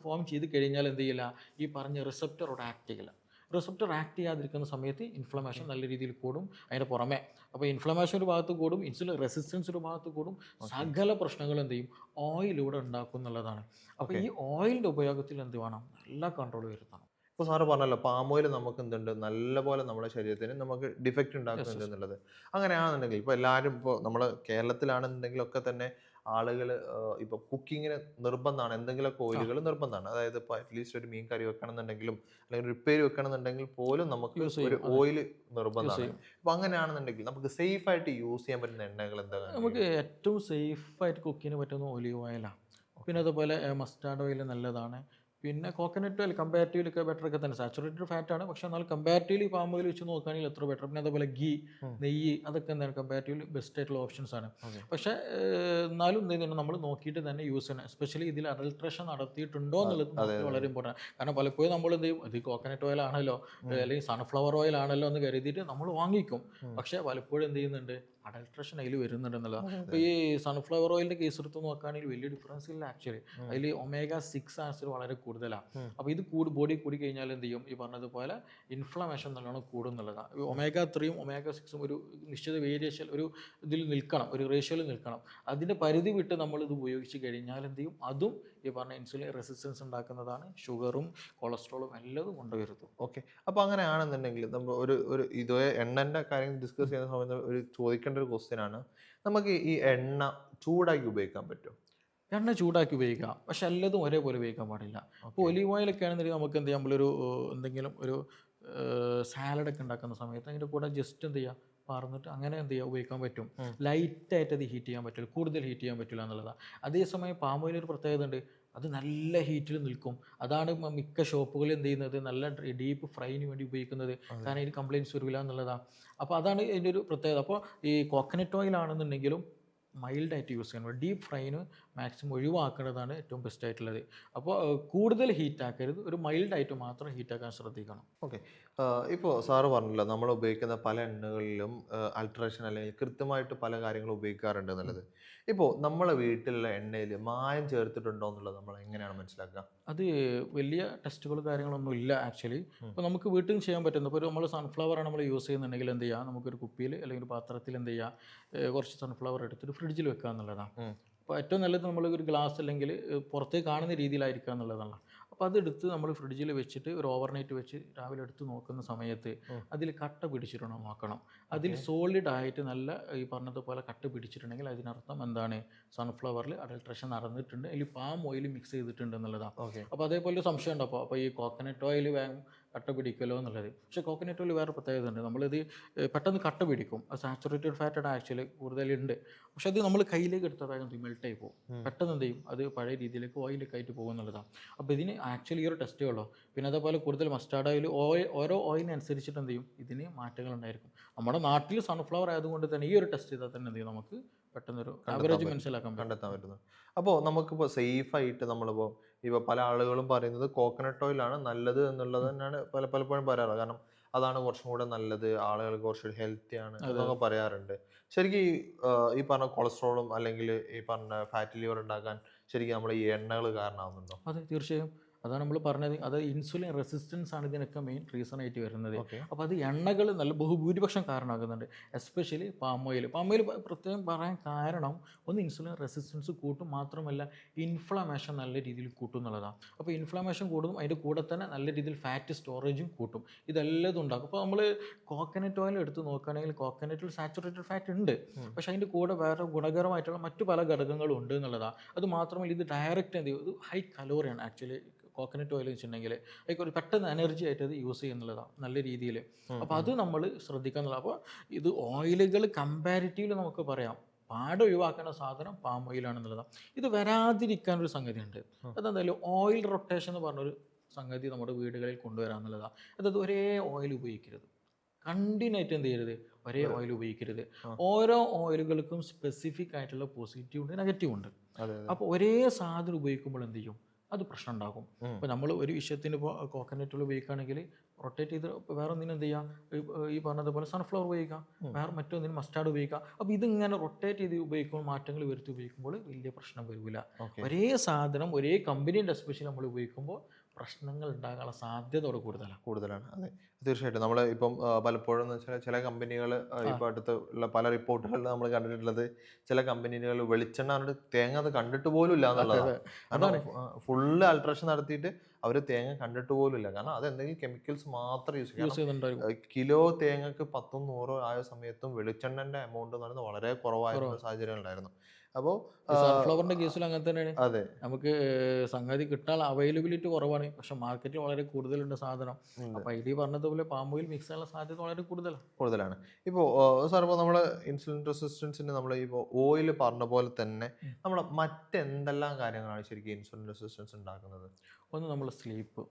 ഫോം ചെയ്ത് കഴിഞ്ഞാൽ എന്ത് ചെയ്യില്ല? ഈ പറഞ്ഞ റിസപ്റ്ററോട് ആക്ട് ചെയ്യില്ല. റിസപ്റ്റർ ആക്ട് ചെയ്യാതിരിക്കുന്ന സമയത്ത് ഇൻഫ്ലമേഷൻ നല്ല രീതിയിൽ കൂടും. അതിന്റെ പുറമെ അപ്പോൾ ഇൻഫ്ലമേഷൻ ഒരു ഭാഗത്ത് കൂടും ഇൻസുലിൻ റെസിസ്റ്റൻസ് ഒരു ഭാഗത്ത് കൂടും. സകല പ്രശ്നങ്ങൾ എന്ത് ചെയ്യും? ഓയിലൂടെ ഉണ്ടാക്കും എന്നുള്ളതാണ്. അപ്പോൾ ഈ ഓയിലിന്റെ ഉപയോഗത്തിൽ എന്ത് വേണം? നല്ല കൺട്രോൾ വരുത്തണം. ഇപ്പോൾ സാറ് പറഞ്ഞല്ലോ പാം ഓയിൽ നമുക്ക് എന്തുണ്ട്? നല്ലപോലെ നമ്മുടെ ശരീരത്തിന് നമുക്ക് ഡിഫക്റ്റ് ഉണ്ടാക്കുന്നുണ്ട്. എന്നുള്ളത്. അങ്ങനെയാണെന്നുണ്ടെങ്കിൽ ഇപ്പോൾ എല്ലാവരും ഇപ്പോൾ നമ്മൾ കേരളത്തിലാണെന്നുണ്ടെങ്കിലൊക്കെ തന്നെ ആളുകൾ ഇപ്പോൾ കുക്കിങ്ങിന് നിർബന്ധമാണ്. എന്തെങ്കിലുമൊക്കെ ഓയിലുകൾ നിർബന്ധമാണ്. അതായത് ഇപ്പോൾ അറ്റ്ലീസ്റ്റ് ഒരു മീൻ കറി വെക്കണമെന്നുണ്ടെങ്കിലും അല്ലെങ്കിൽ ഒരു ഉപ്പേരി വെക്കണമെന്നുണ്ടെങ്കിൽ പോലും നമുക്ക് ഒരു ഓയിൽ നിർബന്ധമാണ്. അപ്പോൾ അങ്ങനെയാണെന്നുണ്ടെങ്കിൽ നമുക്ക് സേഫ് ആയിട്ട് യൂസ് ചെയ്യാൻ പറ്റുന്ന എണ്ണകൾ എന്താണ്? നമുക്ക് ഏറ്റവും സേഫ് ആയിട്ട് കുക്കിങ്ങിന് പറ്റുന്ന ഓലിവ് ഓയിലാണ്. പിന്നെ അതുപോലെ മസ്റ്റാർഡ് ഓയിൽ നല്ലതാണ്. പിന്നെ കോക്കനട്ട് ഓയിൽ കമ്പാരിറ്റീവ്ലി ഒക്കെ ബെറ്റർ ഒക്കെ തന്നെ. സാച്ചുറേറ്റഡ് ഫാറ്റ് ആണ്. പക്ഷെ എന്നാൽ കമ്പാരിറ്റീവ്ലി പാം ഓയിൽ വെച്ച് നോക്കുകയാണെങ്കിൽ എത്ര ബെറ്റർ പിന്നെ അതുപോലെ ഗീ നെയ്യ് അതൊക്കെ എന്താണ് കമ്പാരിറ്റീവ്ലി ബെസ്റ്റ് ആയിട്ടുള്ള ഓപ്ഷൻസ് ആണ്. പക്ഷെ എന്നാലും എന്ത് ചെയ്യുന്നുണ്ട്? നമ്മൾ നോക്കിയിട്ട് തന്നെ യൂസ് ചെയ്യണം എസ്പെഷ്യലി ഇതിൽ അഡൾട്രേഷൻ നടത്തിയിട്ടുണ്ടോ എന്നുള്ളത് വളരെ ഇമ്പോർട്ടന്റ് കാരണം പലപ്പോഴും നമ്മൾ എന്ത് ചെയ്യും? ഇത് കോക്കനട്ട് ഓയിൽ ആണല്ലോ അല്ലെങ്കിൽ സൺഫ്ലവർ ഓയിൽ ആണല്ലോ എന്ന് കരുതിയിട്ട് നമ്മൾ വാങ്ങിക്കും. പക്ഷേ പലപ്പോഴും എന്ത് ചെയ്യുന്നുണ്ട്? അഡൾട്രേഷൻ അതിൽ വരുന്നുണ്ട് എന്നുള്ളത് അപ്പോൾ ഈ സൺഫ്ലവർ ഓയിലിന്റെ കേസ് എടുത്ത് നോക്കുകയാണെങ്കിൽ വലിയ ഡിഫറൻസ് ഇല്ല ആക്ച്വലി. അതിൽ ഒമേഗ സിക്സ് ആസിഡ് വളരെ കൂടുതലാണ് അപ്പോൾ ഇത് കൂടി ബോഡി കൂടി കഴിഞ്ഞാൽ എന്ത് ചെയ്യും? ഈ പറഞ്ഞതുപോലെ ഇൻഫ്ലമേഷൻ നല്ലോണം കൂടും എന്നുള്ളതാണ് ഒമേഗ ത്രീയും ഒമേഗ സിക്സും ഒരു നിശ്ചിത വേരിയേഷൻ ഒരു ഇതിൽ നിൽക്കണം ഒരു റേഷ്യോയിൽ നിൽക്കണം. അതിന്റെ പരിധി വിട്ട് നമ്മൾ ഇത് ഉപയോഗിച്ച് കഴിഞ്ഞാൽ എന്ത് ചെയ്യും? അതും ഈ പറഞ്ഞ ഇൻസുലിൻ റെസിസ്റ്റൻസ് ഉണ്ടാക്കുന്നതാണ് ഷുഗറും കൊളസ്ട്രോളും എല്ലാം കൊണ്ടുവരുത്തും ഓക്കെ അപ്പോൾ അങ്ങനെയാണെന്നുണ്ടെങ്കിൽ നമ്മൾ ഒരു ഒരു ഇതേ എണ്ണന്റെ കാര്യം ഡിസ്കസ് ചെയ്യുന്ന സമയത്ത് ഒരു ചോദിക്കേണ്ട ഒരു ക്വസ്റ്റ്യൻ ആണ്. നമുക്ക് ഈ എണ്ണ ചൂടാക്കി ഉപയോഗിക്കാൻ പറ്റും എണ്ണ ചൂടാക്കി ഉപയോഗിക്കാം. പക്ഷെ എല്ലാതും ഒരേപോലെ ഉപയോഗിക്കാൻ പാടില്ല. ഒലിവ് ഒലീവ് ഓയിലൊക്കെ ആണെന്നുണ്ടെങ്കിൽ നമുക്ക് എന്ത് ചെയ്യാം? നമ്മളൊരു എന്തെങ്കിലും ഒരു സാലഡൊക്കെ ഉണ്ടാക്കുന്ന സമയത്ത് അതിന്റെ കൂടെ ജസ്റ്റ് എന്ത് ചെയ്യുക പറന്നിട്ട് അങ്ങനെ എന്ത് ചെയ്യുക ഉപയോഗിക്കാൻ പറ്റും. ലൈറ്റ് ലൈറ്റായിട്ട് അത് ഹീറ്റ് ചെയ്യാൻ പറ്റില്ല കൂടുതൽ ഹീറ്റ് ചെയ്യാൻ പറ്റില്ല എന്നുള്ളതാണ് അതേസമയം പാമ്പോയിൽ ഒരു പ്രത്യേകത ഉണ്ട്. അത് നല്ല ഹീറ്റിൽ നിൽക്കും. അതാണ് മിക്ക ഷോപ്പുകളിൽ എന്ത് ചെയ്യുന്നത്? നല്ല ഡീപ്പ് ഫ്രൈന് വേണ്ടി ഉപയോഗിക്കുന്നത്. കാരണം ഇതിന് കംപ്ലയിൻസ് വരില്ല എന്നുള്ളതാണ് അപ്പോൾ അതാണ് ഇതിന്റെ ഒരു പ്രത്യേകത. അപ്പോൾ ഈ കോക്കനട്ട് ഓയിൽ ആണെന്നുണ്ടെങ്കിലും മൈൽഡായിട്ട് യൂസ് ചെയ്യണം ഡീപ്പ് ഫ്രൈന് മാക്സിമം ഒഴിവാക്കേണ്ടതാണ് ഏറ്റവും ബെസ്റ്റ് ആയിട്ടുള്ളത്. അപ്പോൾ കൂടുതൽ ഹീറ്റ് ആക്കരുത്. ഒരു മൈൽഡായിട്ട് മാത്രം ഹീറ്റാക്കാൻ ശ്രദ്ധിക്കണം. ഓക്കെ ഇപ്പോൾ സാറ് പറഞ്ഞല്ലോ നമ്മൾ ഉപയോഗിക്കുന്ന പല എണ്ണകളിലും അൾട്രേഷൻ അല്ലെങ്കിൽ കൃത്യമായിട്ട് പല കാര്യങ്ങളും ഉപയോഗിക്കാറുണ്ട് എന്നുള്ളത്. ഇപ്പോൾ നമ്മളെ വീട്ടിലുള്ള എണ്ണയിൽ മായം ചേർത്തിട്ടുണ്ടോ എന്നുള്ളത് നമ്മൾ എങ്ങനെയാണ് മനസ്സിലാക്കുക? അത് വലിയ ടെസ്റ്റുകൾ കാര്യങ്ങളൊന്നും ഇല്ല ആക്ച്വലി ഇപ്പോൾ അപ്പോൾ നമുക്ക് വീട്ടിൽ നിന്ന് ചെയ്യാൻ പറ്റുന്ന ഇപ്പോൾ നമ്മൾ സൺഫ്ലവർ ആണ് നമ്മൾ യൂസ് ചെയ്യുന്നുണ്ടെങ്കിൽ എന്ത് ചെയ്യുക നമുക്കൊരു കുപ്പിയിൽ അല്ലെങ്കിൽ ഒരു പാത്രത്തിൽ എന്ത് ചെയ്യുക കുറച്ച് സൺഫ്ലവർ എടുത്തിട്ട് ഫ്രിഡ്ജിൽ വെക്കുക എന്നുള്ളതാണ്. അപ്പോൾ ഏറ്റവും നല്ലത് നമ്മൾ ഒരു ഗ്ലാസ് അല്ലെങ്കിൽ പുറത്തേക്ക് കാണുന്ന രീതിയിലായിരിക്കുക എന്നുള്ളതാണ്. അപ്പോൾ അതെടുത്ത് നമ്മൾ ഫ്രിഡ്ജിൽ വെച്ചിട്ട് ഒരു ഓവർനൈറ്റ് വെച്ച് രാവിലെ എടുത്ത് നോക്കുന്ന സമയത്ത് അതിൽ കട്ട പിടിച്ചിട്ടുണ്ടോ നോക്കണം. അതിൽ സോളിഡ് ആയിട്ട് നല്ല ഈ പറഞ്ഞതുപോലെ കട്ട പിടിച്ചിട്ടുണ്ടെങ്കിൽ അതിനർത്ഥം എന്താണ്? സൺഫ്ലവറിൽ അഡൾട്രേഷൻ നടന്നിട്ടുണ്ട്. അതിൽ പാം ഓയിൽ മിക്സ് ചെയ്തിട്ടുണ്ട് എന്നുള്ളതാണ്. ഓക്കെ. അപ്പോൾ അതേപോലെ സംശയം ഉണ്ടോ അപ്പോൾ അപ്പോൾ ഈ കോക്കനട്ട് ഓയിൽ കട്ട പിടിക്കുമല്ലോ എന്നുള്ളത്. പക്ഷേ കോക്കനട്ട് ഓയിൽ വേറെ പ്രത്യേകത ഉണ്ട് നമ്മളിത് പെട്ടെന്ന് കട്ട പിടിക്കും. അത് സാച്ചുറേറ്റഡ് ഫാറ്റഡ് ആക്ച്വലി കൂടുതലുണ്ട്. പക്ഷേ അത് നമ്മൾ കയ്യിലേക്ക് എടുത്താൽ വേഗം മെൽറ്റ് ആയി പോകും. പെട്ടെന്ന് എന്ത് ചെയ്യും? അത് പഴയ രീതിയിലേക്ക് ഓയിലൊക്കെ ആയിട്ട് പോകും എന്നുള്ളതാണ്. അപ്പോൾ ഇതിന് ആക്ച്വലി ഈ ഒരു ടെസ്റ്റേ ഉള്ളൂ. പിന്നെ അതേപോലെ കൂടുതൽ മസ്റ്റാർഡ് ഓയിൽ ഓയിൽ ഓരോ ഓയിലിനനുസരിച്ചിട്ട് എന്ത് ചെയ്യും? ഇതിന് മാറ്റങ്ങൾ ഉണ്ടായിരിക്കും. നമ്മുടെ നാട്ടിൽ സൺഫ്ലവർ ആയതുകൊണ്ട് തന്നെ ഈ ഒരു ടെസ്റ്റ് ചെയ്താൽ തന്നെ എന്ത് ചെയ്യും? നമുക്ക് പെട്ടെന്നൊരു ആവറേജ്. മനസ്സിലാക്കാൻ കണ്ടെത്താൻ പറ്റുന്നത് അപ്പോൾ നമുക്കിപ്പോൾ സേഫായിട്ട് നമ്മളിപ്പോൾ ഇപ്പോൾ പല ആളുകളും പറയുന്നത് കോക്കനട്ട് ഓയിലാണ് നല്ലത് എന്നുള്ളത് തന്നെയാണ് പല പലപ്പോഴും പറയാറ് കാരണം അതാണ് കുറച്ചും കൂടെ നല്ലത് ആളുകൾക്ക് കുറച്ചുകൂടി ഹെൽത്തി ആണ് എന്നൊക്കെ പറയാറുണ്ട്. ശരിക്കും ഈ ഈ പറഞ്ഞ കൊളസ്ട്രോളും അല്ലെങ്കിൽ ഈ പറഞ്ഞ ഫാറ്റ് ലിവർ ഉണ്ടാക്കാൻ ശരിക്കും നമ്മൾ ഈ എണ്ണകൾ കാരണമാകുന്നുണ്ടോ അതെ തീർച്ചയായും. അതാണ് നമ്മൾ പറഞ്ഞത്. അത് ഇൻസുലിൻ റെസിസ്റ്റൻസ് ആണ് ഇതിനൊക്കെ മെയിൻ റീസൺ ആയിട്ട് വരുന്നത്. അപ്പോൾ അത് എണ്ണകൾ നല്ല ബഹുഭൂരിപക്ഷം കാരണമാകുന്നുണ്ട്. Especially palm oil palm oil പ്രത്യേകം പറയാൻ കാരണം ഒന്ന് ഇൻസുലിൻ റെസിസ്റ്റൻസ് കൂട്ടും മാത്രമല്ല ഇൻഫ്ലമേഷൻ നല്ല രീതിയിൽ കൂട്ടും എന്നുള്ളതാണ് അപ്പോൾ ഇൻഫ്ലമേഷൻ കൂടും അതിന്റെ കൂടെ തന്നെ നല്ല രീതിയിൽ ഫാറ്റ് സ്റ്റോറേജും കൂട്ടും. ഇതെല്ലാം ഉണ്ടാകും അപ്പോൾ നമ്മൾ കോക്കനട്ട് ഓയിൽ എടുത്ത് നോക്കുകയാണെങ്കിൽ കോക്കനറ്റിൽ സാച്ചുറേറ്റഡ് ഫാറ്റ് ഉണ്ട്. പക്ഷേ അതിന്റെ കൂടെ വേറെ ഗുണകരമായിട്ടുള്ള മറ്റു പല ഘടകങ്ങളും ഉണ്ട് എന്നുള്ളതാണ് അത് മാത്രമല്ല ഇത് ഡയറക്റ്റ് എന്ത് ചെയ്യും? ഇത് ഹൈ കലോറിയാണ് ആക്ച്വലി കോക്കനട്ട് ഓയിൽ വെച്ചിട്ടുണ്ടെങ്കിൽ അതിൽ ഒരു പെട്ടെന്ന് എനർജി ആയിട്ട് അത് യൂസ് ചെയ്യുന്നുള്ളതാണ് നല്ല രീതിയിൽ. അപ്പോൾ അത് നമ്മൾ ശ്രദ്ധിക്കാന്നുള്ള അപ്പോൾ ഇത് ഓയിലുകൾ കമ്പാരിറ്റീവ്ലി നമുക്ക് പറയാം. പാട ഒഴിവാക്കേണ്ട സാധനം പാം ഓയിലാണെന്നുള്ളതാണ് ഇത് വരാതിരിക്കാൻ ഒരു സംഗതി ഉണ്ട് ഉം. അതെന്തായാലും ഓയിൽ റൊട്ടേഷൻ എന്ന് പറഞ്ഞൊരു സംഗതി നമ്മുടെ വീടുകളിൽ കൊണ്ടുവരാന്നുള്ളതാണ് അതായത് ഒരേ ഓയിൽ ഉപയോഗിക്കരുത്. കണ്ടിന്യൂ ആയിട്ട് എന്ത് ചെയ്യരുത്? ഒരേ ഓയിൽ ഉപയോഗിക്കരുത്. ഓരോ ഓയിലുകൾക്കും സ്പെസിഫിക് ആയിട്ടുള്ള പോസിറ്റീവ് ഉണ്ട് നെഗറ്റീവ് ഉണ്ട്. അപ്പോൾ ഒരേ സാധനം ഉപയോഗിക്കുമ്പോൾ എന്ത് ചെയ്യും? അത് പ്രശ്നം ഉണ്ടാകും അപ്പോൾ ഇപ്പോൾ നമ്മൾ ഒരു വിഷയത്തിന് ഇപ്പോൾ കോക്കനട്ടുകൾ ഉപയോഗിക്കുകയാണെങ്കിൽ റൊട്ടേറ്റ് ചെയ്ത് വേറെ ഒന്നിനും എന്ത് ചെയ്യുക ഈ- പറഞ്ഞതുപോലെ സൺഫ്ലവർ ഉപയോഗിക്കാം. വേറെ മറ്റൊന്നിനും മസ്റ്റാർഡ് ഉപയോഗിക്കാം. അപ്പോൾ ഇതിങ്ങനെ റൊട്ടേറ്റ് ചെയ്ത് ഉപയോഗിക്കുമ്പോൾ മാറ്റങ്ങൾ വരുത്തി ഉപയോഗിക്കുമ്പോൾ വലിയ പ്രശ്നം വരില്ല ഒരേ സാധനം ഒരേ കമ്പനീന്റെ എസ്പെഷ്യലി നമ്മൾ ഉപയോഗിക്കുമ്പോൾ പ്രശ്നങ്ങൾ ഉണ്ടാകാനുള്ള സാധ്യത കൂടുതലാണ്. കൂടുതലാണ് അതെ. തീർച്ചയായിട്ടും. നമ്മൾ ഇപ്പം പലപ്പോഴും എന്ന് വെച്ചാൽ ചില കമ്പനികൾ ഇപ്പോൾ അടുത്ത് ഉള്ള പല റിപ്പോർട്ടുകളിൽ നമ്മൾ കണ്ടിട്ടുള്ളത് ചില കമ്പനികൾ വെളിച്ചെണ്ണ അവരുടെ തേങ്ങ അത് കണ്ടിട്ട് പോലും ഇല്ല എന്നുള്ളതാണ് അതാണ്. ഫുള്ള് അൾട്രേഷൻ നടത്തിയിട്ട് അവർ തേങ്ങ കണ്ടിട്ട് പോലും ഇല്ല. കാരണം അത് എന്തെങ്കിലും കെമിക്കൽസ് മാത്രം യൂസ് ചെയ്യും യൂസ് ചെയ്യുന്നുണ്ടായിരിക്കും കിലോ തേങ്ങക്ക് പത്തും നൂറോ ആയ സമയത്തും വെളിച്ചെണ്ണന്റെ എമൗണ്ട് എന്ന് പറയുന്നത് വളരെ കുറവായിരുന്ന സാഹചര്യം ഉണ്ടായിരുന്നു അപ്പോൾ സൺഫ്ലവറിന്റെ കേസിൽ അങ്ങനെ തന്നെയാണ്. അതെ. നമുക്ക് സംഗതി കിട്ടാൻ അവൈലബിലിറ്റി കുറവാണ്. പക്ഷെ മാർക്കറ്റിൽ വളരെ കൂടുതലുണ്ട് സാധനം. അപ്പം ഐ ഡി പറഞ്ഞതുപോലെ പാം ഓയിൽ മിക്സ് ചെയ്യാനുള്ള സാധ്യത വളരെ കൂടുതലാണ്. കൂടുതലാണ് ഇപ്പോൾ സാർ ഇപ്പോൾ നമ്മൾ ഇൻസുലിൻ റെസിസ്റ്റൻസിന് നമ്മൾ ഇപ്പോൾ ഓയിൽ പറഞ്ഞ പോലെ തന്നെ നമ്മൾ മറ്റെന്തെല്ലാം കാര്യങ്ങളാണ് ശരിക്കും ഇൻസുലിൻ റെസിസ്റ്റൻസ് ഉണ്ടാക്കുന്നത്? ഒന്ന് നമ്മൾ സ്ലീപ്പ്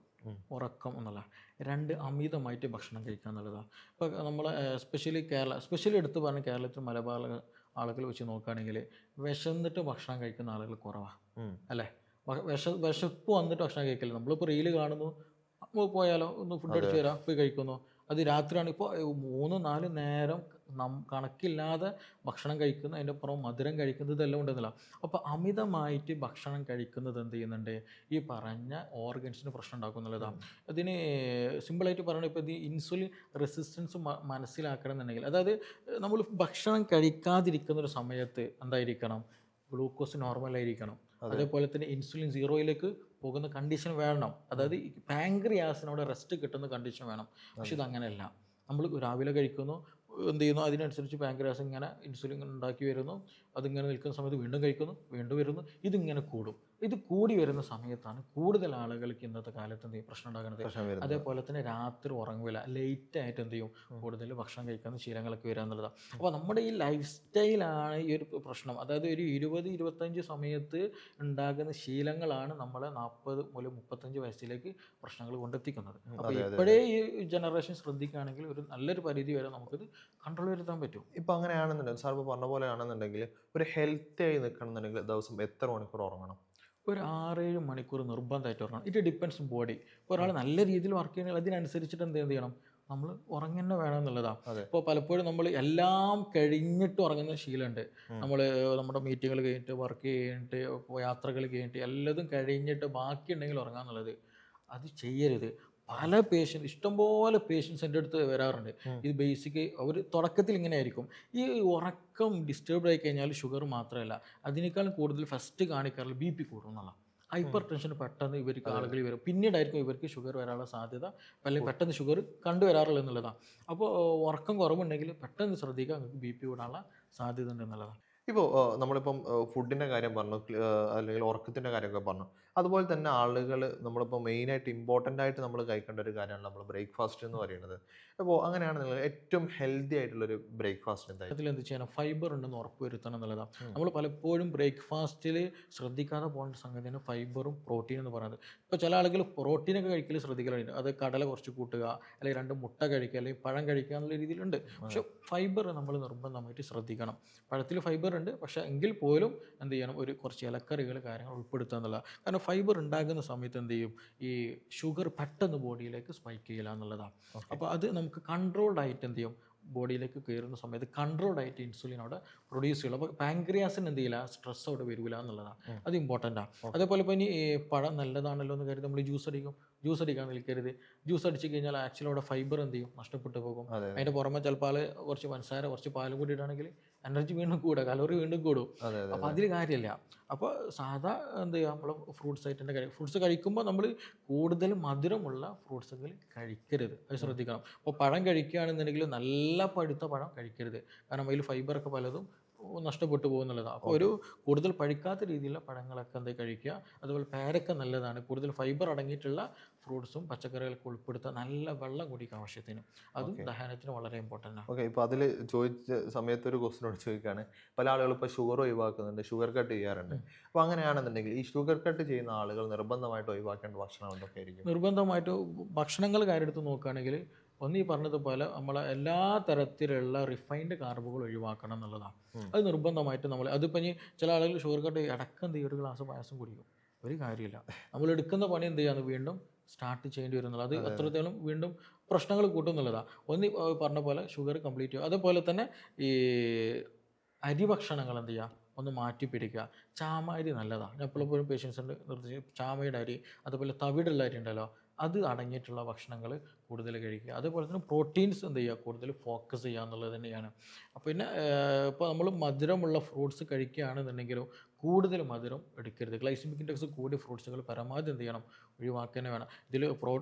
ഉറക്കം എന്നുള്ള രണ്ട് അമിതമായിട്ട് ഭക്ഷണം കഴിക്കുക എന്നുള്ളതാണ്. ഇപ്പോൾ നമ്മൾ സ്പെഷ്യലി കേരള സ്പെഷ്യലി എടുത്ത് പറഞ്ഞ കേരളത്തിൽ മലബാർ ആളുകൾ വെച്ച് നോക്കുകയാണെങ്കിൽ വിശന്നിട്ട് ഭക്ഷണം കഴിക്കുന്ന ആളുകൾ കുറവാണ് അല്ലേ? വിശ വിശപ്പ് വന്നിട്ട് ഭക്ഷണം കഴിക്കില്ല? നമ്മളിപ്പോൾ റീൽ കാണുന്നു. പോയാലോ? ഒന്ന് ഫുഡ് അടിച്ച് തരാം പോയി കഴിക്കുന്നു. അത് രാത്രിയാണ് ഇപ്പോൾ മൂന്ന് നാല് നേരം നം കണക്കില്ലാതെ ഭക്ഷണം കഴിക്കുന്ന അതിന്റെ പുറം മധുരം കഴിക്കുന്നത് ഇതെല്ലാം ഉണ്ടെന്നില്ല. അപ്പോൾ അമിതമായിട്ട് ഭക്ഷണം കഴിക്കുന്നത് എന്ത് ചെയ്യുന്നുണ്ട്? ഈ പറഞ്ഞ ഓർഗൻസിന് പ്രശ്നം ഉണ്ടാക്കും എന്നുള്ളതാണ് അതിന് സിമ്പിളായിട്ട് പറയണത് ഇപ്പോൾ ഇത് ഇൻസുലിൻ റെസിസ്റ്റൻസ് മനസ്സിലാക്കണം എന്നുണ്ടെങ്കിൽ അതായത് നമ്മൾ ഭക്ഷണം കഴിക്കാതിരിക്കുന്ന ഒരു സമയത്ത് എന്തായിരിക്കണം? ഗ്ലൂക്കോസ് നോർമലായിരിക്കണം. അതേപോലെ തന്നെ ഇൻസുലിൻ സീറോയിലേക്ക് പോകുന്ന കണ്ടീഷൻ വേണം. അതായത് പാങ്ക്രിയാസിനോട് റെസ്റ്റ് കിട്ടുന്ന കണ്ടീഷൻ വേണം. പക്ഷെ ഇത് അങ്ങനെയല്ല നമ്മൾ രാവിലെ കഴിക്കുന്നു എന്ത് ചെയ്യുന്നു? അതിനനുസരിച്ച് പാങ്ക്രിയാസ് ഇങ്ങനെ ഇൻസുലിൻ ഉണ്ടാക്കി വരുന്നു. അതിങ്ങനെ നിൽക്കുന്ന സമയത്ത് വീണ്ടും കഴിക്കുന്നു വീണ്ടും വരുന്നു. ഇതിങ്ങനെ കൂടും. ഇത് കൂടി വരുന്ന സമയത്താണ് കൂടുതൽ ആളുകൾക്ക് ഇന്നത്തെ കാലത്ത് എന്ത് ചെയ്യും? പ്രശ്നം ഉണ്ടാകുന്നത്. അതേപോലെ തന്നെ രാത്രി ഉറങ്ങില്ല ലേറ്റ് ആയിട്ട് എന്ത് ചെയ്യും? കൂടുതൽ ഭക്ഷണം കഴിക്കുന്ന ശീലങ്ങളൊക്കെ വരിക എന്നുള്ളതാണ് അപ്പോൾ നമ്മുടെ ഈ ലൈഫ് സ്റ്റൈലാണ് ഈ ഒരു പ്രശ്നം. അതായത് ഒരു ഇരുപത് ഇരുപത്തഞ്ച് സമയത്ത് ഉണ്ടാകുന്ന ശീലങ്ങളാണ് നമ്മളെ നാൽപ്പത് മുതൽ മുപ്പത്തഞ്ച് വയസ്സിലേക്ക് പ്രശ്നങ്ങൾ കൊണ്ടെത്തിക്കുന്നത്. അപ്പോൾ ഇപ്പോഴേ ഈ ജനറേഷൻ ശ്രദ്ധിക്കുകയാണെങ്കിൽ ഒരു നല്ലൊരു പരിധി വരെ നമുക്കിത് കൺട്രോൾ വരുത്താൻ പറ്റും. ഇപ്പൊ അങ്ങനെയാണെന്നുണ്ടെങ്കിൽ സാർ ഇപ്പോൾ പറഞ്ഞ പോലെ ആണെന്നുണ്ടെങ്കിൽ ഒരു ഹെൽത്തി ആയി നിൽക്കണമെന്നുണ്ടെങ്കിൽ ദിവസം എത്ര മണിക്കൂർ ഉറങ്ങണം? ഒരു ആറേഴ് മണിക്കൂർ നിർബന്ധമായിട്ട് ഉറങ്ങണം. ഇറ്റ് ഡിപ്പെൻസ് ബോഡി ഇപ്പോൾ ഒരാൾ നല്ല രീതിയിൽ വർക്ക് ചെയ്യണമെങ്കിൽ അതിനനുസരിച്ചിട്ട് എന്ത് ചെയ്യണം? നമ്മൾ ഉറങ്ങന്നെ വേണം എന്നുള്ളതാണ് ഇപ്പോൾ പലപ്പോഴും നമ്മൾ എല്ലാം കഴിഞ്ഞിട്ട് ഉറങ്ങുന്ന ശീലമുണ്ട്. നമ്മൾ നമ്മുടെ മീറ്റിങ്ങുകൾ കഴിഞ്ഞിട്ട് വർക്ക് കഴിഞ്ഞിട്ട് യാത്രകൾ കഴിഞ്ഞിട്ട് എല്ലതും കഴിഞ്ഞിട്ട് ബാക്കിയുണ്ടെങ്കിൽ ഉറങ്ങാന്നുള്ളത് അത് ചെയ്യരുത്. പല പേഷ്യന്റ് ഇഷ്ടംപോലെ പേഷ്യൻസ് എന്റെ അടുത്ത് വരാറുണ്ട്. ഇത് ബേസിക് അവർ തുടക്കത്തിൽ ഇങ്ങനെ ആയിരിക്കും. ഈ ഉറക്കം ഡിസ്റ്റർബ്ഡ് ആയി കഴിഞ്ഞാൽ ഷുഗർ മാത്രമല്ല അതിനേക്കാളും കൂടുതൽ ഫസ്റ്റ് കാണിക്കാറുള്ള ബി പി കൂടും എന്നുള്ള ഹൈപ്പർ ടെൻഷൻ പെട്ടെന്ന് ഇവർക്ക് ആളുകൾ വരും. പിന്നീടായിരിക്കും ഇവർക്ക് ഷുഗർ വരാനുള്ള സാധ്യത അല്ലെങ്കിൽ പെട്ടെന്ന് ഷുഗർ കണ്ടുവരാറുള്ളത് എന്നുള്ളതാണ്. അപ്പോൾ ഉറക്കം കുറവുണ്ടെങ്കിൽ പെട്ടെന്ന് ശ്രദ്ധിക്കുക നിങ്ങൾക്ക് ബി പി കൂടാനുള്ള സാധ്യത ഉണ്ട് എന്നുള്ളതാണ്. ഇപ്പോൾ നമ്മളിപ്പം ഫുഡിന്റെ കാര്യം പറഞ്ഞു അല്ലെങ്കിൽ ഉറക്കത്തിന്റെ കാര്യമൊക്കെ പറഞ്ഞു. അതുപോലെ തന്നെ ആളുകൾ നമ്മളിപ്പോൾ മെയിനായിട്ട് ഇമ്പോർട്ടന്റ് ആയിട്ട് നമ്മൾ കഴിക്കേണ്ട ഒരു കാര്യമാണ് നമ്മൾ ബ്രേക്ക്ഫാസ്റ്റ് എന്ന് പറയുന്നത്. അപ്പോൾ അങ്ങനെയാണ് നിങ്ങൾ ഏറ്റവും ഹെൽത്തി ആയിട്ടുള്ളൊരു ബ്രേക്ക്ഫാസ്റ്റ് എന്തായിരിക്കും അതിൽ എന്ത് ചെയ്യണം? ഫൈബർ ഉണ്ടെന്ന് ഉറപ്പ് വരുത്തണം എന്നുള്ളതാണ്. നമ്മൾ പലപ്പോഴും ബ്രേക്ക്ഫാസ്റ്റിൽ ശ്രദ്ധിക്കാതെ പോകേണ്ട സംഗതിയാണ് ഫൈബറും പ്രോട്ടീൻ എന്ന് പറയുന്നത്. ഇപ്പോൾ ചില ആളുകൾ പ്രോട്ടീനൊക്കെ കഴിക്കൽ ശ്രദ്ധിക്കലുണ്ട്. അത് കടല കുറച്ച് കൂട്ടുക അല്ലെങ്കിൽ രണ്ട് മുട്ട കഴിക്കുക അല്ലെങ്കിൽ പഴം കഴിക്കുക എന്നുള്ള രീതിയിലുണ്ട്. പക്ഷെ ഫൈബർ നമ്മൾ നിർബന്ധമായിട്ട് ശ്രദ്ധിക്കണം. പഴത്തിൽ ഫൈബർ ഉണ്ട്. പക്ഷേ എങ്കിൽ പോലും എന്ത് ചെയ്യണം? ഒരു കുറച്ച് ഇലക്കറികൾ കാര്യങ്ങൾ ഉൾപ്പെടുത്തുക എന്നുള്ളതാണ്. കാരണം ഫൈബർ ഉണ്ടാകുന്ന സമയത്ത് എന്ത് ചെയ്യും? ഈ ഷുഗർ പെട്ടെന്ന് ബോഡിയിലേക്ക് സ്പൈക്ക് ചെയ്യില്ല എന്നുള്ളതാണ്. അപ്പോൾ അത് നമുക്ക് കൺട്രോൾഡ് ആയിട്ട് എന്ത് ചെയ്യും? ബോഡിയിലേക്ക് കയറുന്ന സമയത്ത് കൺട്രോൾഡ് ആയിട്ട് ഇൻസുലിൻ അവിടെ പ്രൊഡ്യൂസ് ചെയ്യുള്ളു അപ്പോൾ പാങ്ക്രിയാസിന് എന്ത് ചെയ്യില്ല സ്ട്രെസ് അവിടെ വരില്ല എന്നുള്ളതാണ് അത് ഇമ്പോർട്ടന്റ് ആണ് അതേപോലെ ഇപ്പോൾ ഇനി പഴം നല്ലതാണല്ലോ എന്ന് കരുതി നമ്മൾ ജ്യൂസ് അടിക്കും. ജ്യൂസ് അടിക്കാൻ നിൽക്കരുത് ജ്യൂസ് അടിച്ചു കഴിഞ്ഞാൽ ആക്ച്വലി അവിടെ ഫൈബർ എന്ത് ചെയ്യും? നഷ്ടപ്പെട്ടു പോകും. അതിന്റെ അതിന്റെ പുറമെ ചിലപ്പോൾ ആൾ കുറച്ച് പഞ്ചസാര കുറച്ച് പാലും കൂടിയിട്ടാണെങ്കിൽ എനർജി വീണ്ടും കൂടുക കലോറി വീണ്ടും കൂടും. അപ്പോൾ അതിൽ കാര്യമില്ല. അപ്പോൾ സാധാ എന്ത് ചെയ്യുക നമ്മൾ ഫ്രൂട്ട്സ് ഐറ്റന്റെ കഴി ഫ്രൂട്ട്സ് കഴിക്കുമ്പോൾ നമ്മൾ കൂടുതൽ മധുരമുള്ള ഫ്രൂട്ട്സുകൾ കഴിക്കരുത്. അത് ശ്രദ്ധിക്കണം. അപ്പോൾ പഴം കഴിക്കുകയാണെന്നുണ്ടെങ്കിൽ നല്ല പഴുത്ത പഴം കഴിക്കരുത്. കാരണം അതിൽ ഫൈബറൊക്കെ പലതും നഷ്ടപ്പെട്ടു പോകുന്നുള്ളതാണ്. അപ്പോൾ ഒരു കൂടുതൽ പഴുക്കാത്ത രീതിയിലുള്ള പഴങ്ങളൊക്കെ എന്താ കഴിക്കുക? അതുപോലെ പേരക്ക നല്ലതാണ്. കൂടുതൽ ഫൈബർ അടങ്ങിയിട്ടുള്ള ഫ്രൂട്ട്സും പച്ചക്കറികളൊക്കെ ഉൾപ്പെടുത്തുക നല്ല വെള്ളം കുടിക്കുക ആവശ്യത്തിന്. അതും ദഹനത്തിന് വളരെ ഇമ്പോർട്ടന്റ് ആണ്. ഓക്കെ ഇപ്പോൾ അതിൽ ചോദിച്ച സമയത്ത് ഒരു ക്വസ്റ്റിനോട് ചോദിക്കുകയാണ് പല ആളുകളും ഇപ്പോൾ ഷുഗർ ഒഴിവാക്കുന്നുണ്ട് ഷുഗർ കട്ട് ചെയ്യാറുണ്ട്. അപ്പോൾ അങ്ങനെയാണെന്നുണ്ടെങ്കിൽ ഈ ഷുഗർ കട്ട് ചെയ്യുന്ന ആളുകൾ നിർബന്ധമായിട്ട് ഒഴിവാക്കേണ്ട ഭക്ഷണം എന്തൊക്കെ ആയിരിക്കും നിർബന്ധമായിട്ട് ഭക്ഷണങ്ങൾ കാര്യമെടുത്ത് നോക്കുകയാണെങ്കിൽ ഒന്ന് ഈ പറഞ്ഞതുപോലെ നമ്മൾ എല്ലാ തരത്തിലുള്ള റിഫൈൻഡ് കാർബുകൾ ഒഴിവാക്കണം എന്നുള്ളതാണ്. അത് നിർബന്ധമായിട്ട് നമ്മൾ അതിപ്പോൾ ഇനി ചില ആളുകൾ ഷുഗർ കട്ട് ഇടക്കം തീ ഒരു ഗ്ലാസ് പായസം കുടിക്കും. ഒരു കാര്യമില്ല. നമ്മൾ എടുക്കുന്ന പണി എന്ത് ചെയ്യാന്ന് വീണ്ടും സ്റ്റാർട്ട് ചെയ്യേണ്ടി വരുന്നുള്ളത് അത് അത്രത്തോളം വീണ്ടും പ്രശ്നങ്ങൾ കൂട്ടുന്നുള്ളതാണ് ഒന്ന് പറഞ്ഞ പോലെ ഷുഗർ കംപ്ലീറ്റ് ചെയ്യും അതേപോലെ തന്നെ ഈ അരി ഭക്ഷണങ്ങൾ എന്ത് ചെയ്യുക? ഒന്ന് മാറ്റി പിടിക്കുക. ചാമരി നല്ലതാണ്. ഞാൻ എപ്പോഴും പേഷ്യൻസ് ഉണ്ട് നിർദ്ദേശിച്ചു ചാമയുടെ അരി അതുപോലെ തവിടുള്ള അരി ഉണ്ടല്ലോ. അത് അടങ്ങിയിട്ടുള്ള ഭക്ഷണങ്ങൾ കൂടുതൽ കഴിക്കുക. അതേപോലെ തന്നെ പ്രോട്ടീൻസ് എന്ത് ചെയ്യുക? കൂടുതൽ ഫോക്കസ് ചെയ്യുക എന്നുള്ളത് തന്നെയാണ്. അപ്പോൾ പിന്നെ ഇപ്പോൾ നമ്മൾ മധുരമുള്ള ഫ്രൂട്ട്സ് കഴിക്കുകയാണെന്നുണ്ടെങ്കിലും കൂടുതൽ മധുരം എടുക്കരുത്. ഗ്ലൈസിമിക് ഇൻഡെക്സ് കൂടിയ ഫ്രൂട്ട്സുകൾ പരമാവധി എന്ത് ചെയ്യണം? ഒഴിവാക്കുക തന്നെ വേണം. ഇതിൽ പ്രോ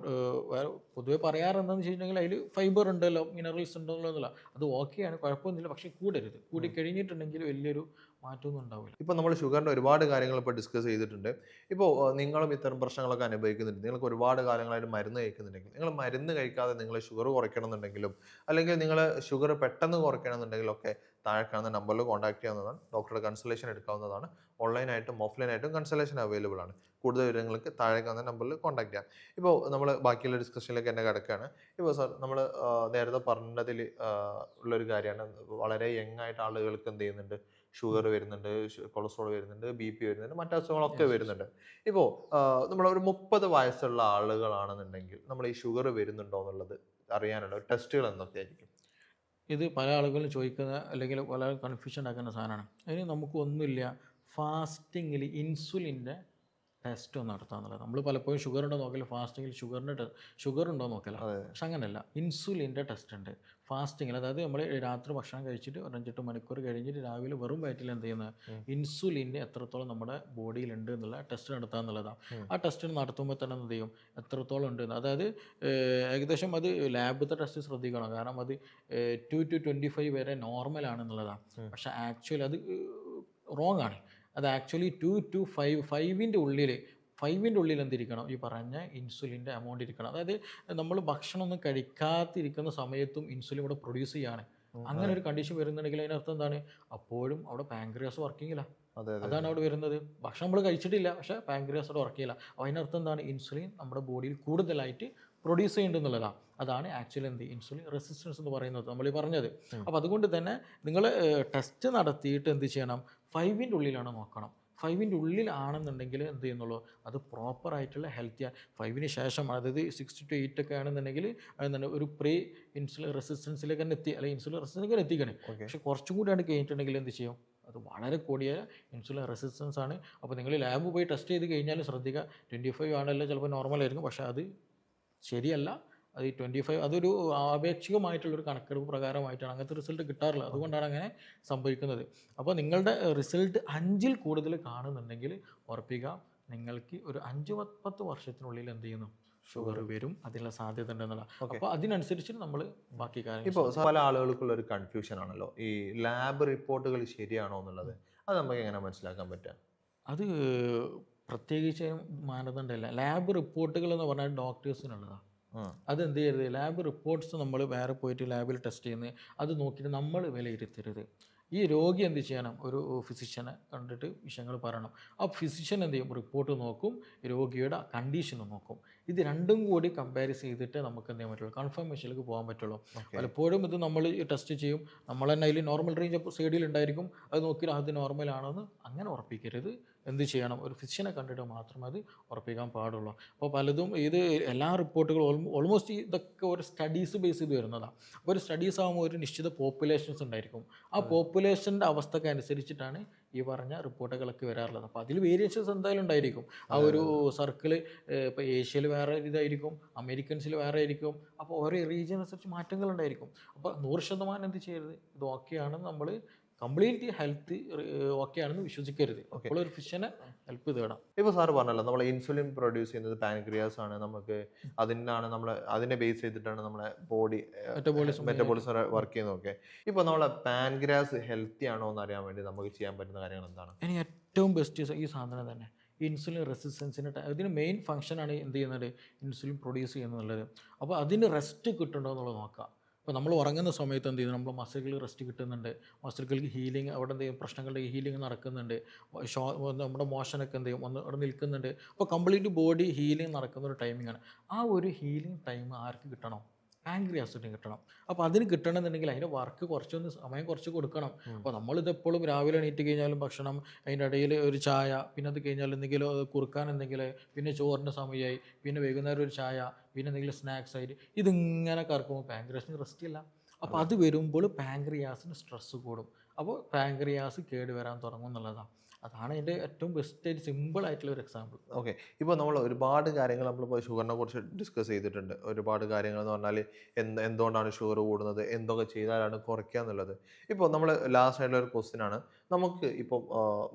പൊതുവെ പറയാറെന്താണെന്ന് വെച്ചിട്ടുണ്ടെങ്കിൽ അതിൽ ഫൈബർ ഉണ്ടല്ലോ മിനറൽസ് ഉണ്ടല്ലോ എന്നുള്ള അത് ഓക്കെയാണ് കുഴപ്പമൊന്നുമില്ല പക്ഷേ കൂടരുത്. കൂടി കഴിഞ്ഞിട്ടുണ്ടെങ്കിൽ വലിയൊരു മാറ്റമൊന്നും ഉണ്ടാവില്ല. ഇപ്പോൾ നമ്മൾ ഷുഗറിന്റെ ഒരുപാട് കാര്യങ്ങൾ ഇപ്പോൾ ഡിസ്കസ് ചെയ്തിട്ടുണ്ട്. ഇപ്പോൾ നിങ്ങളും ഇത്തരം പ്രശ്നങ്ങളൊക്കെ അനുഭവിക്കുന്നുണ്ട്. നിങ്ങൾക്ക് ഒരുപാട് കാലങ്ങളായിട്ട് മരുന്ന് കഴിക്കുന്നുണ്ടെങ്കിൽ നിങ്ങൾ മരുന്ന് കഴിക്കാതെ നിങ്ങൾ ഷുഗർ കുറയ്ക്കണമെന്നുണ്ടെങ്കിലും അല്ലെങ്കിൽ നിങ്ങൾ ഷുഗർ പെട്ടെന്ന് കുറയ്ക്കണമെന്നുണ്ടെങ്കിലൊക്കെ താഴെ കാണുന്ന നമ്പറിൽ കോൺടാക്ട് ചെയ്യാവുന്നതാണ്. ഡോക്ടറുടെ കൺസൾട്ടേഷൻ എടുക്കാവുന്നതാണ്. ഓൺലൈനായിട്ടും ഓഫ്ലൈനായിട്ടും കൺസൾട്ടേഷൻ അവൈലബിൾ ആണ്. കൂടുതൽ വിവരങ്ങൾക്ക് താഴെ കാണുന്ന നമ്പറിൽ കോൺടാക്ട് ചെയ്യാം. ഇപ്പോൾ നമ്മൾ ബാക്കിയുള്ള ഡിസ്കഷനിലേക്ക് തന്നെ കിടക്കുകയാണ്. ഇപ്പോൾ സാർ നമ്മൾ നേരത്തെ പറഞ്ഞതിൽ ഉള്ളൊരു കാര്യമാണ്. വളരെ യങ് ആയിട്ട് ആളുകൾക്ക് എന്ത് ചെയ്യുന്നുണ്ട്? ഷുഗർ വരുന്നുണ്ട് കൊളസ്ട്രോൾ വരുന്നുണ്ട് ബി പി വരുന്നുണ്ട് മറ്റു അസുഖങ്ങളൊക്കെ. വരുന്നുണ്ട്. ഇപ്പോൾ നമ്മൾ ഒരു മുപ്പത് വയസ്സുള്ള ആളുകളാണെന്നുണ്ടെങ്കിൽ നമ്മൾ ഈ ഷുഗർ വരുന്നുണ്ടോ എന്നുള്ളത് അറിയാനുള്ള ടെസ്റ്റുകൾ എന്തൊക്കെയായിരിക്കും? ഇത് പല ആളുകളും ചോദിക്കുന്ന അല്ലെങ്കിൽ പല കൺഫ്യൂഷൻ ഉണ്ടാക്കുന്ന സാധനമാണ്. അതിന് നമുക്ക് ഒന്നുമില്ല ഫാസ്റ്റിങ്ങിൽ ഇൻസുലിന്റെ ടെസ്റ്റ് നടത്തുക എന്നുള്ളത് നമ്മൾ പലപ്പോഴും ഷുഗർ ഉണ്ടോ നോക്കില്ല ഫാസ്റ്റിങ്ങിൽ ഷുഗറിന്റെ ഷുഗർ ഉണ്ടോ നോക്കില്ല പക്ഷെ അങ്ങനെയല്ല. ഇൻസുലിന്റെ ടെസ്റ്റ് ഉണ്ട്. ഫാസ്റ്റിങ്ങിൽ അതായത് നമ്മൾ രാത്രി ഭക്ഷണം കഴിച്ചിട്ട് ഒരു അഞ്ചെട്ട് മണിക്കൂർ കഴിഞ്ഞിട്ട് രാവിലെ വെറും വയറ്റിൽ എന്ത് ചെയ്യുന്നത്. ഇൻസുലിന്റെ എത്രത്തോളം നമ്മുടെ ബോഡിയിൽ ഉണ്ട് എന്നുള്ള ടെസ്റ്റ് നടത്തുക എന്നുള്ളതാണ് ആ ടെസ്റ്റ് നടത്തുമ്പോൾ തന്നെ എന്ത് ചെയ്യും? എത്രത്തോളം ഉണ്ട് അതായത് ഏകദേശം അത് ലാബത്തെ ടെസ്റ്റ് ശ്രദ്ധിക്കണം. കാരണം അത് ടു ടു ട്വന്റി ഫൈവ് വരെ നോർമൽ ആണെന്നുള്ളതാണ്. പക്ഷെ ആക്ച്വലി അത് റോങ് ആണ്. അത് ആക്ച്വലി ടു ടു ഫൈവ് ഫൈവിന്റെ ഉള്ളിൽ ഫൈവിന്റെ ഉള്ളിൽ എന്തിരിക്കണം? ഈ പറഞ്ഞ ഇൻസുലിന്റെ എമൗണ്ട് ഇരിക്കണം. അതായത് നമ്മൾ ഭക്ഷണമൊന്നും കഴിക്കാതിരിക്കുന്ന സമയത്തും ഇൻസുലിൻ ഇവിടെ പ്രൊഡ്യൂസ് ചെയ്യാണ്. അങ്ങനെ ഒരു കണ്ടീഷൻ വരുന്നുണ്ടെങ്കിൽ അതിനർത്ഥം എന്താണ്? അപ്പോഴും അവിടെ പാങ്ക്രിയാസ് വർക്കിങ്ങില്ല അതെ അതെ അതാണ് അവിടെ വരുന്നത്. ഭക്ഷണം നമ്മൾ കഴിച്ചിട്ടില്ല പക്ഷേ പാങ്ക്രിയാസ് അവിടെ വർക്ക് ചെയ്യില്ല അപ്പോൾ അതിനർത്ഥം എന്താണ്? ഇൻസുലിൻ നമ്മുടെ ബോഡിയിൽ കൂടുതലായിട്ട് പ്രൊഡ്യൂസ് ചെയ്യുന്നുണ്ടെന്നുള്ളതാണ് അതാണ് ആക്ച്വലി എന്ത്? ഇൻസുലിൻ റെസിസ്റ്റൻസ് എന്ന് പറയുന്നത്. നമ്മൾ ഈ പറഞ്ഞത്. അപ്പോൾ അതുകൊണ്ട് തന്നെ നിങ്ങൾ ടെസ്റ്റ് നടത്തിയിട്ട് എന്ത് ചെയ്യണം? ഫൈവിന്റെ ഉള്ളിലാണ് നോക്കണം. ഫൈവിന്റെ ഉള്ളിലാണെന്നുണ്ടെങ്കിൽ എന്ത് ചെയ്യുന്നുള്ളൂ? അത് പ്രോപ്പറായിട്ടുള്ള ഹെൽത്തി ഫൈവിന് ശേഷം അതായത് സിക്സ് ടു എയ്റ്റ് ഒക്കെ ആണെന്നുണ്ടെങ്കിൽ അതെന്താണ് ഒരു പ്രീ ഇൻസുലിൻ റെസിസ്റ്റൻസിലേക്ക് തന്നെ എത്തി. അല്ലെങ്കിൽ ഇൻസുലിൻ റെസിസ്റ്റൻസിലേക്ക് എത്തിക്കണേ. പക്ഷേ കുറച്ചും കൂടിയാണ് കഴിഞ്ഞിട്ടുണ്ടെങ്കിൽ എന്ത് ചെയ്യും? അത് വളരെ കൂടിയ ഇൻസുലിൻ റെസിസ്റ്റൻസ് ആണ്. അപ്പോൾ നിങ്ങൾ ലാബ് പോയി ടെസ്റ്റ് ചെയ്ത് കഴിഞ്ഞാൽ ശ്രദ്ധിക്കുക ട്വന്റി ഫൈവ് ആണല്ലോ ചിലപ്പോൾ നോർമൽ ആയിരിക്കും. പക്ഷേ അത് ശരിയല്ല. അത് ഈ ട്വന്റി ഫൈവ് അതൊരു ആപേക്ഷികമായിട്ടുള്ളൊരു കണക്കെടുപ്പ് പ്രകാരമായിട്ടാണ്. അങ്ങനത്തെ റിസൾട്ട് കിട്ടാറില്ല. അതുകൊണ്ടാണ് അങ്ങനെ സംഭവിക്കുന്നത്. അപ്പോൾ നിങ്ങളുടെ റിസൾട്ട് അഞ്ചിൽ കൂടുതൽ കാണുന്നുണ്ടെങ്കിൽ ഉറപ്പിക്കുക നിങ്ങൾക്ക് ഒരു അഞ്ച് പത്ത് വർഷത്തിനുള്ളിൽ എന്ത് ചെയ്യുന്നു? ഷുഗർ വരും. അതിനുള്ള സാധ്യത ഉണ്ടെന്നുള്ള അപ്പോൾ അതിനനുസരിച്ച് നമ്മൾ ബാക്കി കാര്യങ്ങൾ ഇപ്പോൾ പല ആളുകൾക്കുള്ള ഒരു കൺഫ്യൂഷൻ ആണല്ലോ. ഈ ലാബ് റിപ്പോർട്ടുകൾ ശരിയാണോ എന്നുള്ളത്? അത് നമുക്ക് എങ്ങനെ മനസ്സിലാക്കാൻ പറ്റുക അത് പ്രത്യേകിച്ച് മാനദണ്ഡമല്ല. ലാബ് റിപ്പോർട്ടുകൾ എന്ന് പറഞ്ഞാൽ ഡോക്ടേഴ്സിനുള്ളതാണ്. അത് എന്ത് ചെയ്യരുത് ലാബ് റിപ്പോർട്ട്സ് നമ്മൾ വേറെ പോയിട്ട് ലാബിൽ ടെസ്റ്റ് ചെയ്യുന്നത്. അത് നോക്കിയിട്ട് നമ്മൾ വിലയിരുത്തരുത്. ഈ രോഗി എന്ത് ചെയ്യണം? ഒരു ഫിസിഷ്യനെ കണ്ടിട്ട് വിഷയങ്ങൾ പറയണം. ആ ഫിസിഷ്യൻ എന്ത് ചെയ്യും? റിപ്പോർട്ട് നോക്കും. രോഗിയുടെ കണ്ടീഷൻ നോക്കും. ഇത് രണ്ടും കൂടി കമ്പാരിസ് ചെയ്തിട്ട് നമുക്ക് എന്ത് ചെയ്യാൻ പറ്റുള്ളൂ? കൺഫർമേഷനിലേക്ക് പോകാൻ പറ്റുള്ളൂ. പലപ്പോഴും ഇത് നമ്മൾ ടെസ്റ്റ് ചെയ്യും. നമ്മൾ തന്നെ അതിൽ നോർമൽ റേഞ്ച് സൈഡിൽ ഉണ്ടായിരിക്കും. അത് നോക്കി അത് നോർമൽ ആണെന്ന് അങ്ങനെ ഉറപ്പിക്കരുത്. എന്ത് ചെയ്യണം? ഒരു ഫിസിഷ്യനെ കണ്ടിട്ട് മാത്രമേ അത് ഉറപ്പിക്കാൻ പാടുള്ളൂ. അപ്പോൾ പലതും ഇത് എല്ലാ റിപ്പോർട്ടുകളും ഓൾമോസ്റ്റ് ഇതൊക്കെ ഒരു സ്റ്റഡീസ് ബേസ് ചെയ്ത് വരുന്നതാണ് അപ്പോൾ ഒരു സ്റ്റഡീസ് ആകുമ്പോൾ ഒരു നിശ്ചിത പോപ്പുലേഷൻസ് ഉണ്ടായിരിക്കും. ആ പോപ്പുലേഷന്റെ അവസ്ഥക്ക് അനുസരിച്ചിട്ടാണ് ഈ പറഞ്ഞ റിപ്പോർട്ടുകളൊക്കെ വരാറുള്ളത്. അപ്പോൾ അതിൽ വേരിയൻസസ് എന്തായാലും ഉണ്ടായിരിക്കും. ആ ഒരു സർക്കിൾ ഇപ്പോൾ ഏഷ്യയിൽ വേറെ ഇതായിരിക്കും അമേരിക്കൻസിൽ വേറെ ആയിരിക്കും അപ്പോൾ ഓരോ റീജിയൻ അനുസരിച്ച് മാറ്റങ്ങൾ ഉണ്ടായിരിക്കും. അപ്പോൾ നൂറ് ശതമാനം എന്ത് ചെയ്യരുത്? ഇത് ഓക്കെയാണ് നമ്മൾ കംപ്ലീറ്റ് ഹെൽത്ത് ഓക്കെ ആണെന്ന് വിശ്വസിക്കരുത്. അപ്പോൾ ഒരു ഫിഷനെ ഹെൽപ്പ് വേണം ഇപ്പോൾ സാറ് പറഞ്ഞല്ലോ നമ്മൾ ഇൻസുലിൻ പ്രൊഡ്യൂസ് ചെയ്യുന്നത് പാൻക്രിയാസ് ആണ്. നമുക്ക് അതിനാണ് നമ്മൾ അതിനെ ബേസ് ചെയ്തിട്ടാണ് നമ്മളെ ബോഡി മെറ്റബോളിസം മെറ്റബോളിസം വർക്ക് ചെയ്യുന്നതൊക്കെ ഇപ്പോൾ നമ്മളെ പാൻക്രിയാസ് ഹെൽത്തി ആണോ എന്ന് അറിയാൻ വേണ്ടി നമുക്ക് ചെയ്യാൻ പറ്റുന്ന കാര്യങ്ങൾ എന്താണ്? ഇനി ഏറ്റവും ബെസ്റ്റ് ഈ സാധനം തന്നെ ഇൻസുലിൻ റെസിസ്റ്റൻസിന് ഇതിന് മെയിൻ ഫംഗ്ഷനാണ് എന്ത് ചെയ്യുന്നത്? ഇൻസുലിൻ പ്രൊഡ്യൂസ് ചെയ്യുന്നുള്ളത് അപ്പോൾ അതിന് റെസ്റ്റ് കിട്ടുന്നുണ്ടോ എന്നുള്ളത് നോക്കാം. അപ്പോൾ നമ്മൾ ഉറങ്ങുന്ന സമയത്ത് എന്ത് ചെയ്യുന്നു? നമ്മൾ മസിലുകൾ റെസ്റ്റ് കിട്ടുന്നുണ്ട്. മസിലുകൾക്ക് ഹീലിംഗ് അവിടെ എന്ത് പ്രശ്നങ്ങളുടെ ഹീലിംഗ് നടക്കുന്നുണ്ട്. ഷോ നമ്മുടെ മോഷനൊക്കെ എന്ത് ചെയ്യും? ഒന്ന് അവിടെ നിൽക്കുന്നുണ്ട്. അപ്പോൾ കംപ്ലീറ്റ് ബോഡി ഹീലിംഗ് നടക്കുന്ന ഒരു ടൈമിംഗ് ആണ്. ആ ഒരു ഹീലിംഗ് ടൈം ആർക്ക് കിട്ടണം? പാങ്ക്രിയാസിന് കിട്ടണം. അപ്പോൾ അതിന് കിട്ടണമെന്നുണ്ടെങ്കിൽ അതിന്റെ വർക്ക് കുറച്ചൊന്ന് സമയം കുറച്ച് കൊടുക്കണം. അപ്പോൾ നമ്മളിത് എപ്പോഴും രാവിലെ എണീറ്റ് കഴിഞ്ഞാലും ഭക്ഷണം അതിന്റെ ഇടയിൽ ഒരു ചായ പിന്നെ അത് കഴിഞ്ഞാൽ എന്തെങ്കിലും കുറുക്കാൻ എന്തെങ്കിലും പിന്നെ ചോറിന്റെ സമയമായി പിന്നെ വൈകുന്നേരം ഒരു ചായ പിന്നെ എന്തെങ്കിലും സ്നാക്സ് ആയിട്ട് ഇതിങ്ങനെ കറക്കുമ്പോൾ പാങ്ക്രിയാസിന് റെസ്റ്റ് ഇല്ല. അപ്പോൾ അത്. വരുമ്പോൾ പാങ്ക്രിയാസിന് സ്ട്രെസ് കൂടും. അപ്പോൾ പാങ്ക്രിയാസ് കേട് വരാൻ തുടങ്ങും എന്നുള്ളതാണ്. അതാണ് അതിന്റെ ഏറ്റവും ബെസ്റ്റ് ആയിട്ട് സിമ്പിൾ ആയിട്ടുള്ള ഒരു എക്സാമ്പിൾ ഓക്കെ ഇപ്പോൾ നമ്മൾ ഒരുപാട് കാര്യങ്ങൾ നമ്മളിപ്പോൾ ഷുഗറിനെ കുറിച്ച് ഡിസ്കസ് ചെയ്തിട്ടുണ്ട്. ഒരുപാട് കാര്യങ്ങൾ എന്ന് പറഞ്ഞാൽ എന്ത് എന്തുകൊണ്ടാണ് ഷുഗർ കൂടുന്നത്? എന്തൊക്കെ ചെയ്താലാണ് കുറയ്ക്കുക എന്നുള്ളത്. ഇപ്പോൾ നമ്മൾ ലാസ്റ്റ് ആയിട്ടുള്ള ഒരു ക്വസ്റ്റ്യൻ ആണ്. നമുക്ക് ഇപ്പോൾ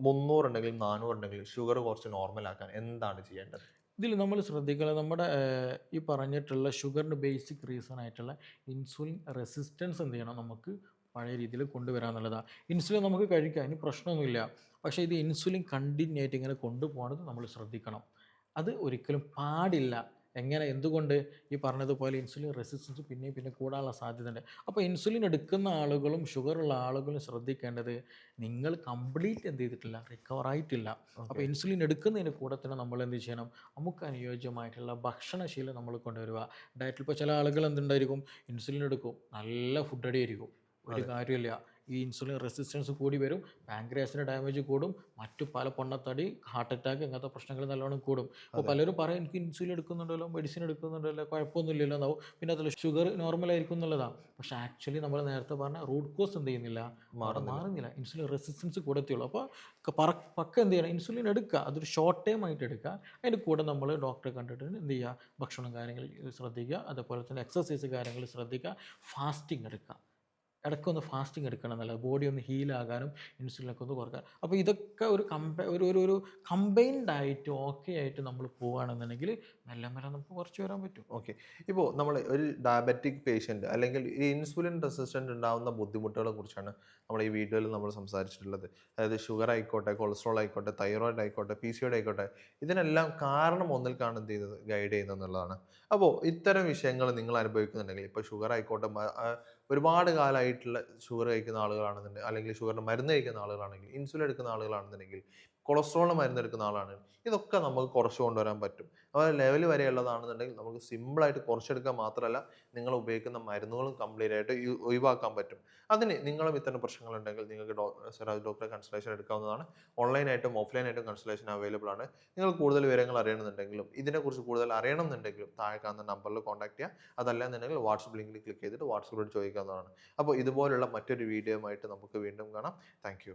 മുന്നൂറുണ്ടെങ്കിൽ നാനൂറുണ്ടെങ്കിൽ ഷുഗർ കുറച്ച് നോർമലാക്കാൻ എന്താണ് ചെയ്യേണ്ടത്? ഇതിൽ നമ്മൾ ശ്രദ്ധിക്കണം. നമ്മുടെ ഈ പറഞ്ഞിട്ടുള്ള ഷുഗറിന്റെ ബേസിക് റീസൺ ആയിട്ടുള്ള ഇൻസുലിൻ റെസിസ്റ്റൻസ് എന്ത് ചെയ്യണം? നമുക്ക് പഴയ രീതിയിൽ കൊണ്ടുവരാമെന്നുള്ളതാണ് ഇൻസുലിൻ നമുക്ക് കഴിക്കാം. ഇനി പ്രശ്നമൊന്നുമില്ല. പക്ഷേ ഇത് ഇൻസുലിൻ കണ്ടിന്യൂ ആയിട്ട് ഇങ്ങനെ കൊണ്ടുപോകണത് നമ്മൾ ശ്രദ്ധിക്കണം. അത് ഒരിക്കലും പാടില്ല. എങ്ങനെ? എന്തുകൊണ്ട്? ഈ പറഞ്ഞതുപോലെ ഇൻസുലിൻ റെസിസ്റ്റൻസ് പിന്നെയും പിന്നെ കൂടാനുള്ള സാധ്യതയുണ്ട്. അപ്പോൾ ഇൻസുലിൻ എടുക്കുന്ന ആളുകളും ഷുഗറുള്ള ആളുകളും ശ്രദ്ധിക്കേണ്ടത് നിങ്ങൾ കംപ്ലീറ്റ് എന്ത് ചെയ്തിട്ടില്ല റിക്കവർ ആയിട്ടില്ല. അപ്പോൾ ഇൻസുലിൻ എടുക്കുന്നതിന് കൂടെ തന്നെ നമ്മൾ എന്ത് ചെയ്യണം? നമുക്ക് അനുയോജ്യമായിട്ടുള്ള ഭക്ഷണശീലം നമ്മൾ കൊണ്ടുവരിക. ഡയറ്റിൽ ഇപ്പോൾ ചില ആളുകൾ എന്തുണ്ടായിരിക്കും? ഇൻസുലിൻ എടുക്കും. നല്ല ഫുഡ് അടിയായിരിക്കും. ഒരു കാര്യമില്ല ഈ ഇൻസുലിൻ റെസിസ്റ്റൻസ് കൂടി വരും പാങ്ക്രിയാസിന് ഡാമേജ് കൂടും മറ്റു പല പൊണ്ണത്തടി ഹാർട്ട് അറ്റാക്ക് ഇങ്ങനത്തെ പ്രശ്നങ്ങൾ നല്ലോണം കൂടും. അപ്പോൾ പലരും പറയും എനിക്ക് ഇൻസുലിൻ എടുക്കുന്നുണ്ടല്ലോ മെഡിസിൻ എടുക്കുന്നുണ്ടല്ലോ കുഴപ്പമൊന്നുമില്ലല്ലോ. എന്നാവും. പിന്നെ അതിൽ ഷുഗർ നോർമൽ ആയിരിക്കും എന്നുള്ളതാണ്. പക്ഷെ ആക്ച്വലി നമ്മൾ നേരത്തെ പറഞ്ഞ റൂട്ട് കോസ് എന്ത് ചെയ്യുന്നില്ല? മാറുന്നില്ല. ഇൻസുലിൻ റെസിസ്റ്റൻസ് കൂടത്തുള്ളൂ അപ്പോൾ പറ പക്ക എന്ത് ചെയ്യണം? ഇൻസുലിൻ എടുക്കുക. അതൊരു ഷോർട്ട് ടൈം ആയിട്ട് എടുക്കുക. അതിന്റെ കൂടെ നമ്മൾ ഡോക്ടറെ കണ്ടിട്ട് എന്ത് ചെയ്യുക? ഭക്ഷണം കാര്യങ്ങൾ ശ്രദ്ധിക്കുക. അതേപോലെ തന്നെ എക്സസൈസ് കാര്യങ്ങൾ ശ്രദ്ധിക്കുക. ഫാസ്റ്റിംഗ് എടുക്കുക. ഇടയ്ക്കൊന്ന് ഫാസ്റ്റിംഗ് എടുക്കണം എന്നല്ല. ബോഡി ഒന്ന് ഹീലാകാനും ഇൻസുലിനൊക്കെ ഒന്ന് കുറയ്ക്കാൻ അപ്പോൾ ഇതൊക്കെ ഒരു കമ്പ ഒരു ഒരു ഒരു കമ്പൈൻഡ് ആയിട്ട് ഓക്കെ ആയിട്ട് നമ്മൾ പോവുകയാണെന്നുണ്ടെങ്കിൽ മെല്ലെ മെല്ലെ നമുക്ക് കുറച്ച് വരാൻ പറ്റും. ഓക്കെ ഇപ്പോൾ നമ്മൾ ഒരു ഡയബറ്റിക് പേഷ്യന്റ് അല്ലെങ്കിൽ ഈ ഇൻസുലിൻ റെസിസ്റ്റന്റ് ഉണ്ടാകുന്ന ബുദ്ധിമുട്ടുകളെ കുറിച്ചാണ് നമ്മൾ ഈ വീഡിയോയിൽ നമ്മൾ സംസാരിച്ചിട്ടുള്ളത്. അതായത് ഷുഗർ ആയിക്കോട്ടെ കൊളസ്ട്രോൾ ആയിക്കോട്ടെ തൈറോയിഡ് ആയിക്കോട്ടെ പി സി ആയിക്കോട്ടെ ഇതിനെല്ലാം കാരണം ഒന്നിൽ കാണും ചെയ്തത് ഗൈഡ് ചെയ്യുന്നത് എന്നുള്ളതാണ്. അപ്പോൾ ഇത്തരം വിഷയങ്ങൾ നിങ്ങൾ അനുഭവിക്കുന്നുണ്ടെങ്കിൽ ഇപ്പോൾ ഷുഗർ ആയിക്കോട്ടെ ഒരുപാട് കാലമായിട്ടുള്ള ഷുഗർ കഴിക്കുന്ന ആളുകളാണെന്നുണ്ടെങ്കിൽ അല്ലെങ്കിൽ ഷുഗറിന് മരുന്ന് കഴിക്കുന്ന ആളുകളാണെങ്കിൽ ഇൻസുലിൻ എടുക്കുന്ന ആളുകളാണെന്നുണ്ടെങ്കിൽ കൊളസ്ട്രോളിന് മരുന്ന് എടുക്കുന്ന ആളാണ്. ഇതൊക്കെ നമുക്ക് കുറച്ച് കൊണ്ടുവരാൻ പറ്റും. അതുപോലെ ലെവൽ വരെയുള്ളതാണെന്നുണ്ടെങ്കിൽ നമുക്ക് സിമ്പിളായിട്ട് കുറച്ചെടുക്കാൻ മാത്രമല്ല നിങ്ങൾ ഉപയോഗിക്കുന്ന മരുന്നുകളും കംപ്ലീറ്റ് ആയിട്ട് ഒഴിവാക്കാൻ പറ്റും. അതിന് നിങ്ങളും ഇത്തരം പ്രശ്നങ്ങളുണ്ടെങ്കിൽ നിങ്ങൾക്ക് സിറാജ് ഡോക്ടറെ കൺസൾട്ടേഷൻ എടുക്കാവുന്നതാണ്. ഓൺലൈനായിട്ടും ഓഫ്ലൈനായിട്ടും കൺസൾട്ടേഷൻ അവൈലബിൾ ആണ്. നിങ്ങൾ കൂടുതൽ വിവരങ്ങൾ അറിയണമെന്നുണ്ടെങ്കിലും ഇതിനെക്കുറിച്ച് കൂടുതൽ അറിയണമെന്നുണ്ടെങ്കിലും താഴെ കാണുന്ന നമ്പറിൽ കോൺടാക്ട് ചെയ്യുക. അതല്ല എന്നുണ്ടെങ്കിൽ വാട്സപ്പ് ലിങ്കിൽ ക്ലിക്ക് ചെയ്തിട്ട് വാട്സപ്പിലോട്ട് ചോദിക്കാവുന്നതാണ്. അപ്പോൾ ഇതുപോലുള്ള മറ്റൊരു വീഡിയോയുമായിട്ട് നമുക്ക് വീണ്ടും കാണാം. താങ്ക്